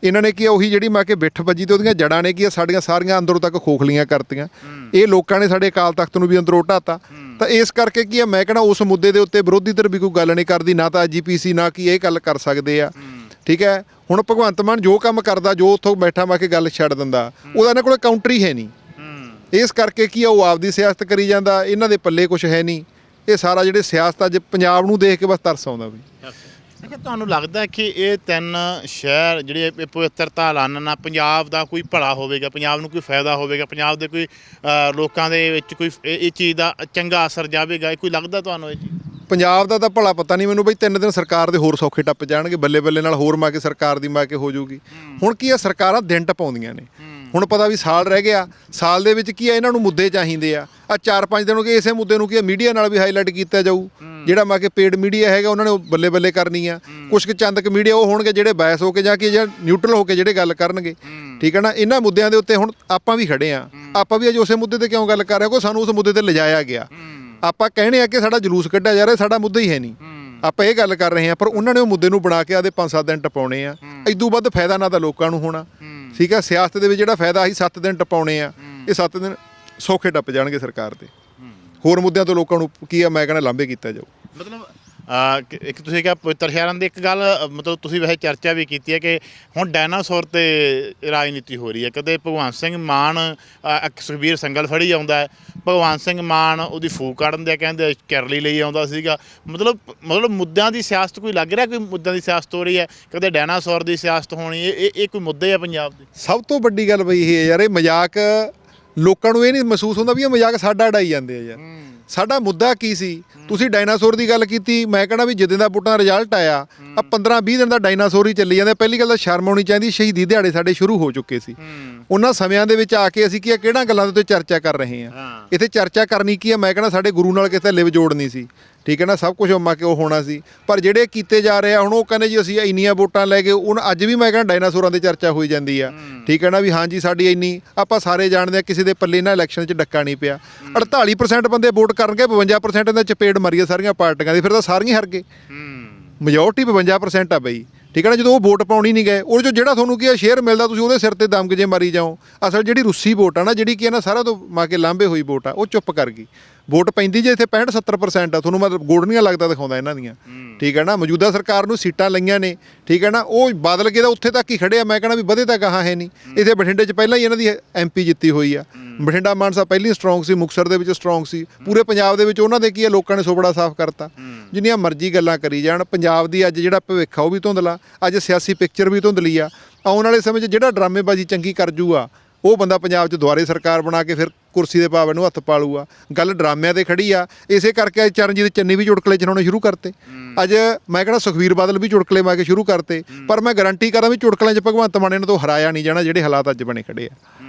ਇਹਨਾਂ ਨੇ ਕੀ ਆ, ਉਹੀ ਜਿਹੜੀ ਮਾ ਕੇ ਬਿੱਠ ਵੱਜੀ ਤੇ ਉਹਦੀਆਂ ਜੜਾਂ ਨੇ ਕੀ ਆ, ਸਾਡੀਆਂ ਸਾਰੀਆਂ ਅੰਦਰੋਂ ਤੱਕ ਖੋਖਲੀਆਂ ਕਰਤੀਆਂ। ਇਹ ਲੋਕਾਂ ਨੇ ਸਾਡੇ ਅਕਾਲ ਤਖਤ ਨੂੰ ਵੀ ਅੰਦਰੋਂ ਢਾਤਾ। ਤਾਂ ਇਸ ਕਰਕੇ ਕੀ ਆ ਮੈਂ ਕਹਿੰਦਾ ਉਸ ਮੁੱਦੇ ਦੇ ਉੱਤੇ ਵਿਰੋਧੀ ਧਿਰ ਵੀ ਕੋਈ ਗੱਲ ਨਹੀਂ ਕਰਦੀ ਨਾ ਤਾਂ ਜੀਪੀਸੀ ਨਾ ਕੀ ਇਹ ਗੱਲ ਕਰ ਸਕਦੇ ਆ। ਠੀਕ ਹੈ? ਹੁਣ ਭਗਵੰਤ ਮਾਨ ਜੋ ਕੰਮ ਕਰਦਾ ਜੋ ਉੱਥੋਂ ਬੈਠਾ ਮਾ ਕੇ ਗੱਲ ਛੱਡ ਦਿੰਦਾ। ਉਹਦਾ ਇਹਨਾਂ ਕੋਲ ਕਾਊਂਟਰ ਹੀ ਹੈ ਨਹੀਂ। ਇਸ ਕਰਕੇ ਕੀ ਆ ਉਹ ਆਪਦੀ ਸਿਆਸਤ ਕਰੀ ਜਾਂਦਾ ਇਹਨਾਂ ਦੇ ਪੱਲੇ ਕੁਝ ਹੈ ਨਹੀਂ। ਇਹ ਸਾਰਾ ਜਿਹੜੇ ਸਿਆਸਤ ਅੱਜ ਪੰਜਾਬ ਨੂੰ ਦੇਖ ਕੇ ਬਸ ਤਰਸ ਆਉਂਦਾ ਵੀ। ਅੱਛਾ ਤੁਹਾਨੂੰ ਲੱਗਦਾ ਕਿ ਇਹ ਤਿੰਨ ਸ਼ਹਿਰ ਜਿਹੜੇ ਇਹ ਪਵਿੱਤਰਤਾ ਐਲਾਨਣ ਨਾਲ ਪੰਜਾਬ ਦਾ ਕੋਈ ਭਲਾ ਹੋਵੇਗਾ ਪੰਜਾਬ ਨੂੰ ਕੋਈ ਫਾਇਦਾ ਹੋਵੇਗਾ ਪੰਜਾਬ ਦੇ ਕੋਈ ਅ, ਲੋਕਾਂ ਦੇ ਵਿੱਚ ਕੋਈ ਇਹ ਇਹ ਚੀਜ਼ ਦਾ ਚੰਗਾ ਅਸਰ ਜਾਵੇਗਾ ਇਹ ਕੋਈ ਲੱਗਦਾ ਤੁਹਾਨੂੰ ਇਹ ਚੀਜ਼? ਪੰਜਾਬ ਦਾ ਤਾਂ ਭਲਾ ਪਤਾ ਨਹੀਂ ਮੈਨੂੰ ਬਈ ਤਿੰਨ ਦਿਨ ਸਰਕਾਰ ਦੇ ਹੋਰ ਸੌਖੇ ਟੱਪ ਜਾਣਗੇ ਬੱਲੇ ਬੱਲੇ ਨਾਲ ਹੋਰ ਮਾ ਕੇ ਸਰਕਾਰ ਦੀ ਮਾ ਕੇ ਹੋ ਜਾਊਗੀ। ਹੁਣ ਕੀ ਆ ਸਰਕਾਰਾਂ ਦਿਨ ਟਪਾਉਂਦੀਆਂ ਨੇ। ਹੁਣ ਪਤਾ ਵੀ ਸਾਲ ਰਹਿ ਗਿਆ ਸਾਲ ਦੇ ਵਿੱਚ ਕੀ ਆ ਇਹਨਾਂ ਨੂੰ ਮੁੱਦੇ ਚਾਹੀਦੇ ਆ। ਆ ਚਾਰ ਪੰਜ ਦਿਨ ਹੋ ਗਏ ਇਸੇ ਮੁੱਦੇ ਨੂੰ ਕੀ ਆ ਮੀਡੀਆ ਨਾਲ ਵੀ ਹਾਈਲਾਈਟ ਕੀਤਾ ਜਾਊ। ਜਿਹੜਾ ਮਾ ਕੇ ਪੇਡ ਮੀਡੀਆ ਹੈਗਾ ਉਹਨਾਂ ਨੇ ਉਹ ਬੱਲੇ ਬੱਲੇ ਕਰਨੀ ਆ। ਕੁਝ ਕੁ ਚੰਦਕ ਮੀਡੀਆ ਉਹ ਹੋਣਗੇ ਜਿਹੜੇ ਬਾਇਸ ਹੋ ਕੇ ਜਾਂ ਕਿ ਜਾਂ ਨਿਊਟਰਲ ਹੋ ਕੇ ਜਿਹੜੇ ਗੱਲ ਕਰਨਗੇ। ਠੀਕ ਹੈ ਨਾ? ਇਹਨਾਂ ਮੁੱਦਿਆਂ ਦੇ ਉੱਤੇ ਹੁਣ ਆਪਾਂ ਵੀ ਖੜੇ ਆ। ਆਪਾਂ ਵੀ ਅੱਜ ਉਸੇ ਮੁੱਦੇ ਤੇ ਕਿਉਂ ਗੱਲ ਕਰ ਰਹੇ ਕੋ ਸਾਨੂੰ ਉਸ ਮੁੱਦੇ ਤੇ ਲਿਜਾਇਆ ਗਿਆ। ਆਪਾਂ ਕਹਿੰਦੇ ਆ ਕਿ ਸਾਡਾ ਜਲੂਸ ਕੱਢਿਆ ਜਾ ਰਿਹਾ ਸਾਡਾ ਮੁੱਦਾ ਹੀ ਹੈ ਨਹੀਂ। ਆਪਾਂ ਇਹ ਗੱਲ ਕਰ ਰਹੇ ਆ ਪਰ ਉਹਨਾਂ ਨੇ ਉਹ ਮੁੱਦੇ ਨੂੰ ਬਣਾ ਕੇ ਆਦੇ 5-7 ਦਿਨ ਟਪਾਉਣੇ ਆ। ਇਦੋਂ ਵੱਧ ਫਾਇਦਾ ਨਾ ਤਾਂ ਲੋਕਾਂ ਨੂੰ ਹੋਣਾ। ਠੀਕ ਆ? ਸਿਆਸਤ ਦੇ ਵਿੱਚ ਜਿਹੜਾ ਫਾਇਦਾ ਅਸੀਂ 7 ਦਿਨ ਟਪਾਉਣੇ ਆ ਇਹ 7 ਦਿਨ ਸੌਖੇ ਟੱਪ ਜਾਣਗੇ ਸਰਕਾਰ ਦੇ। ਹੋਰ ਮੁੱਦਿਆਂ ਤੋਂ ਲੋਕਾਂ ਨੂੰ ਕੀ ਆ? ਮੈਂ ਕਹਿੰਦਾ ਲਾਂਭੇ ਕੀਤਾ ਜਾਊ। ਮਤਲਬ ਅ, ਕਿ- ਇੱਕ ਤੁਸੀਂ ਕਿਹਾ ਪਵਿੱਤਰ ਸ਼ਹਿਰਾਂ ਦੀ ਇੱਕ ਗੱਲ ਅ, ਮਤਲਬ ਤੁਸੀਂ ਵੈਸੇ ਚਰਚਾ ਵੀ ਕੀਤੀ ਹੈ ਕਿ ਹੁਣ ਡਾਇਨਾਸੌਰ ਤੇ ਰਾਜਨੀਤੀ ਹੋ ਰਹੀ ਹੈ। ਕਦੇ ਭਗਵਾਨ ਸਿੰਘ ਮਾਨ ਅ, ਇੱਕ ਸੁਖਬੀਰ ਸੰਗਲ ਫੜੀ ਆਉਂਦਾ ਹੈ। ਭਗਵਾਨ ਸਿੰਘ ਮਾਨ ਉਹਦੀ ਫੂਕ ਕੱਢਣ ਦੇ ਕਹਿੰਦੇ ਕੈਰਲੀ ਲਈ ਆਉਂਦਾ ਸੀਗਾ। ਮਤਲਬ ਮਤਲਬ ਮੁੱਦਿਆਂ ਦੀ ਸਿਆਸਤ ਕੋਈ ਲੱਗ ਰਿਹਾ? ਕੋਈ ਮੁੱਦਿਆਂ ਦੀ ਸਿਆਸਤ ਹੋ ਰਹੀ ਹੈ? ਕਦੇ ਡਾਇਨਾਸੌਰ ਦੀ ਸਿਆਸਤ ਹੋਣੀ ਇਹ ਇਹ- ਇਹ ਕੋਈ ਮੁੱਦੇ ਆ ਪੰਜਾਬ ਦੇ? ਸਭ ਤੋਂ ਵੱਡੀ ਗੱਲ ਬਈ ਇਹ ਹੈ ਯਾਰ ਇਹ ਮਜ਼ਾਕ ਲੋਕਾਂ ਨੂੰ ਇਹ ਨਹੀਂ ਮਹਿਸੂਸ ਹੁੰਦਾ ਵੀ ਇਹ ਮਜ਼ਾਕ ਸਾਡਾ ਉਡਾਈ ਜਾਂਦੇ ਆ ਯਾਰ। ਸਾਡਾ ਮੁੱਦਾ ਕੀ ਸੀ? ਤੁਸੀਂ ਡਾਇਨਾਸੌਰ ਦੀ ਗੱਲ ਕੀਤੀ ਮੈਂ ਕਹਿੰਦਾ ਵੀ ਜਿੱਦਾਂ ਦਾ ਦਾ ਰਿਜ਼ਲਟ ਆਇਆ ਆ 15 20 ਦਿਨ ਦਾ ਡਾਇਨਾਸੌਰ ਹੀ ਚੱਲੀ ਜਾਂਦਾ। ਪਹਿਲੀ ਗੱਲ ਤਾਂ ਸ਼ਰਮ ਆਉਣੀ ਚਾਹੀਦੀ ਸ਼ਹੀਦੀ ਦਿਹਾੜੇ ਸਾਡੇ ਸ਼ੁਰੂ ਹੋ ਚੁੱਕੇ ਸੀ। ਉਹਨਾਂ ਸਮਿਆਂ ਦੇ ਵਿੱਚ ਆ ਕੇ ਅਸੀਂ ਕੀ ਆ ਕਿਹੜਾ ਗੱਲਾਂ ਦੇ ਉੱਤੇ ਚਰਚਾ ਕਰ ਰਹੇ ਹਾਂ? ਹਾਂ। ਇੱਥੇ ਚਰਚਾ ਕਰਨੀ ਕੀ ਆ? ਮੈਂ ਕਹਿੰਦਾ ਸਾਡੇ ਗੁਰੂ ਨਾਲ ਕਿਸੇ ਲਿਵ ਜੋੜਨੀ ਸੀ। ਠੀਕ ਹੈ ਨਾ ਸਭ ਕੁਝ ਮਾ ਕੇ ਉਹ ਹੋਣਾ ਸੀ? ਪਰ ਜਿਹੜੇ ਕੀਤੇ ਜਾ ਰਹੇ ਆ ਹੁਣ ਉਹ ਕਹਿੰਦੇ ਜੀ ਅਸੀਂ ਇੰਨੀਆਂ ਵੋਟਾਂ ਲੈ ਕੇ ਹੁਣ ਅੱਜ ਵੀ ਮੈਂ ਕਹਿੰਦਾ ਡਾਇਨਾਸੌਰਾਂ ਦੀ ਚਰਚਾ ਹੋਈ ਜਾਂਦੀ ਆ। ਠੀਕ ਹੈ ਨਾ ਵੀ ਹਾਂਜੀ ਸਾਡੀ ਇੰਨੀ ਆਪਾਂ ਸਾਰੇ ਜਾਣਦੇ ਆ ਕਿਸੇ ਦੇ ਪੱਲੇ ਨਾ ਇਲੈਕਸ਼ਨ 'ਚ ਡੱਕਾ ਨਹੀਂ ਪਿਆ। 48% ਬੰਦੇ ਵੋਟ ਕਰਨਗੇ 52% ਦਾ ਚਪੇੜ ਮਾਰੀ ਆ ਸਾਰੀਆਂ ਪਾਰਟੀਆਂ ਦੀ ਫਿਰ ਤਾਂ ਸਾਰੀਆਂ ਹਰ ਗਏ। ਮੈਜੋਰਟੀ 52% ਆ ਬਈ। ਠੀਕ ਹੈ ਨਾ ਜਦੋਂ ਉਹ ਵੋਟ ਪਾਉਣੀ ਨਹੀਂ ਗਏ ਉਹ 'ਚੋਂ ਜਿਹੜਾ ਤੁਹਾਨੂੰ ਕੀ ਆ ਸ਼ੇਅਰ ਮਿਲਦਾ ਤੁਸੀਂ ਉਹਦੇ ਸਿਰ ਤੇ ਦਮ ਜੇ ਮਾਰੀ ਜਾਓ। ਅਸਲ ਜਿਹੜੀ ਰੁੱਸੀ ਵੋਟ ਆ ਨਾ ਜਿਹੜੀ ਕੀ ਹੈ ਨਾ ਸਾਰਾ ਤੋਂ ਮਾ ਕੇ ਲਾਂਬੇ ਹੋਈ ਵੋਟ ਆ ਉਹ ਚੁੱਪ ਕਰ ਗਈ। ਵੋਟ ਪੈਂਦੀ ਜੇ ਇੱਥੇ 65 70% ਆ ਤੁਹਾਨੂੰ ਮਤਲਬ ਗੋੜਨੀਆਂ ਲੱਗਦਾ ਦਿਖਾਉਂਦਾ ਇਹਨਾਂ ਦੀਆਂ। ਠੀਕ ਹੈ ਨਾ? ਮੌਜੂਦਾ ਸਰਕਾਰ ਨੂੰ ਸੀਟਾਂ ਲਈਆਂ ਨੇ ਠੀਕ ਹੈ ਨਾ? ਉਹ ਬਦਲ ਕੇ ਤਾਂ ਉੱਥੇ ਤੱਕ ਹੀ ਖੜੇ ਆ ਮੈਂ ਕਹਿੰਦਾ ਵੀ ਵਧੇ ਤਾਂ ਕਹਾ ਹੈ ਨਹੀਂ। ਇੱਥੇ ਬਠਿੰਡੇ 'ਚ ਪਹਿਲਾਂ ਹੀ ਇਹਨਾਂ ਦੀ ਐਮਪੀ ਜਿੱਤੀ ਹੋਈ ਆ। ਬਠਿੰਡਾ ਮਾਨਸਾ ਪਹਿਲੀ ਸਟਰੋਂਗ ਸੀ ਮੁਕਸਰ ਦੇ ਵਿੱਚ ਸਟਰੋਂਗ ਸੀ। ਪੂਰੇ ਪੰਜਾਬ ਦੇ ਵਿੱਚ ਉਹਨਾਂ ਦੇ ਕੀ ਆ ਲੋਕਾਂ ਨੇ ਸੋਬੜਾ ਸਾਫ਼ ਕਰਤਾ। ਜਿੰਨੀਆਂ ਮਰਜ਼ੀ ਗੱਲਾਂ ਕਰੀ ਜਾਣ ਪੰਜਾਬ ਦੀ ਅੱਜ ਜਿਹੜਾ ਭਵਿੱਖ ਆ ਉਹ ਵੀ ਧੁੰਦਲਾ ਅੱਜ ਸਿਆਸੀ ਪਿਕਚਰ ਵੀ ਧੁੰਦਲੀ ਆ। ਆਉਣ ਵਾਲੇ ਸਮੇਂ 'ਚ ਜਿਹੜਾ ਡਰਾਮੇਬਾਜ਼ੀ ਚੰਗੀ ਕਰ ਜੂਗਾ ਉਹ ਬੰਦਾ ਪੰਜਾਬ 'ਚ ਦੁਆਰੇ ਸਰਕਾਰ ਬਣਾ ਕੇ ਫਿਰ ਕੁਰਸੀ ਦੇ ਪਾਵੇ ਨੂੰ ਹੱਥ ਪਾਲੂਗਾ। ਗੱਲ ਡਰਾਮਿਆਂ ਤੇ ਖੜੀ ਆ। ਇਸੇ ਕਰਕੇ ਅੱਜ ਚਰਨਜੀਤ ਚੰਨੀ ਵੀ ਚੁਟਕਲੇ ਚਲਾਉਣੇ ਸ਼ੁਰੂ ਕਰਤੇ। ਅੱਜ ਮੈਂ ਕਹਿੰਦਾ ਸੁਖਵੀਰ ਬਾਦਲ ਵੀ ਚੁਟਕਲੇ ਮਾ ਕੇ ਸ਼ੁਰੂ ਕਰਤੇ। ਪਰ ਮੈਂ ਗਾਰੰਟੀ ਕਰਦਾ ਵੀ ਚੁਟਕਲਿਆਂ 'ਚ ਭਗਵੰਤ ਮਾਨ ਇਹਨਾਂ ਤੋਂ ਹਰਾਇਆ ਨਹੀਂ ਜਾਣਾ ਜਿਹੜੇ ਹਾਲਾਤ ਅੱਜ ਬਣੇ ਖੜੇ ਆ।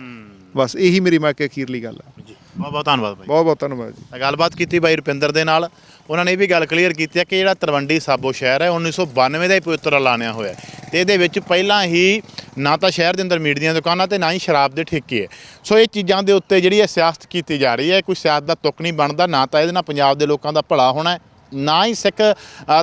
ਬਸ ਇਹੀ ਮੇਰੀ ਮੈਂ ਕਿ ਅਖੀਰਲੀ ਗੱਲ ਆ। ਜੀ। ਬਹੁਤ ਬਹੁਤ ਧੰਨਵਾਦ ਬਾਈ। ਬਹੁਤ ਬਹੁਤ ਧੰਨਵਾਦ ਜੀ। ਗੱਲਬਾਤ ਕੀਤੀ ਬਾਈ ਰੁਪਿੰਦਰ ਦੇ ਨਾਲ। ਉਹਨਾਂ ਨੇ ਇਹ ਵੀ ਗੱਲ ਕਲੀਅਰ ਕੀਤੀ ਹੈ ਕਿ ਜਿਹੜਾ ਤਲਵੰਡੀ ਸਾਬੋ ਸ਼ਹਿਰ ਹੈ 1992 ਦਾ ਹੀ ਪਵਿੱਤਰ ਐਲਾਨਿਆ ਹੋਇਆ ਹੈ ਤੇ ਇਹਦੇ ਵਿੱਚ ਪਹਿਲਾਂ ਹੀ ਨਾ ਤਾਂ ਸ਼ਹਿਰ ਦੇ ਅੰਦਰ ਮੀਟ ਦੀਆਂ ਦੁਕਾਨਾਂ ਤੇ ਨਾ ਹੀ ਸ਼ਰਾਬ ਦੇ ਠੇਕੇ ਹੈ। ਸੋ ਇਹ ਚੀਜ਼ਾਂ ਦੇ ਉੱਤੇ ਜਿਹੜੀ ਹੈ ਸਿਆਸਤ ਕੀਤੀ ਜਾ ਰਹੀ ਹੈ, ਕੋਈ ਸਿਆਸਤ ਦਾ ਤੁਕ ਨਹੀਂ ਬਣਦਾ, ਨਾ ਤਾਂ ਇਹਦੇ ਨਾਲ ਪੰਜਾਬ ਦੇ ਲੋਕਾਂ ਦਾ ਭਲਾ ਹੋਣਾ ਹੈ ਨਾ ਹੀ ਸਿੱਖ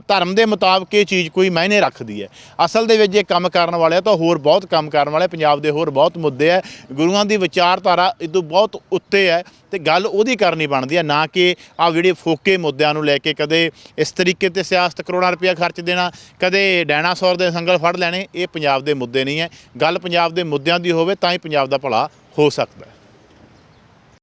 ਧਰਮ ਦੇ ਮੁਤਾਬਕ ਇਹ ਚੀਜ਼ ਕੋਈ ਮਾਇਨੇ ਰੱਖਦੀ ਹੈ। ਅਸਲ ਦੇ ਵਿੱਚ ਜੇ ਕੰਮ ਕਰਨ ਵਾਲੇ ਆ ਤਾਂ ਹੋਰ ਬਹੁਤ ਕੰਮ ਕਰਨ ਵਾਲੇ, ਪੰਜਾਬ ਦੇ ਹੋਰ ਬਹੁਤ ਮੁੱਦੇ ਹੈ। ਗੁਰੂਆਂ ਦੀ ਵਿਚਾਰਧਾਰਾ ਇਦੋਂ ਬਹੁਤ ਉੱਤੇ ਹੈ ਤੇ ਗੱਲ ਉਹਦੀ ਕਰਨੀ ਬਣਦੀ ਹੈ, ਨਾ ਕਿ ਆ ਜਿਹੜੇ ਫੋਕੇ ਮੁੱਦਿਆਂ ਨੂੰ ਲੈ ਕੇ ਕਦੇ ਇਸ ਤਰੀਕੇ ਤੇ ਸਿਆਸਤ ਕਰੋੜਾਂ ਰੁਪਇਆ ਖਰਚ ਦੇਣਾ, ਕਦੇ ਡਾਇਨਾਸੌਰ ਦੇ ਸੰਗਲ ਫੜ ਲੈਣੇ, ਇਹ ਪੰਜਾਬ ਦੇ ਮੁੱਦੇ ਨਹੀਂ ਹੈ। ਗੱਲ ਪੰਜਾਬ ਦੇ ਮੁੱਦਿਆਂ ਦੀ ਹੋਵੇ ਤਾਂ ਹੀ ਪੰਜਾਬ ਦਾ ਭਲਾ ਹੋ ਸਕਦਾ ਹੈ।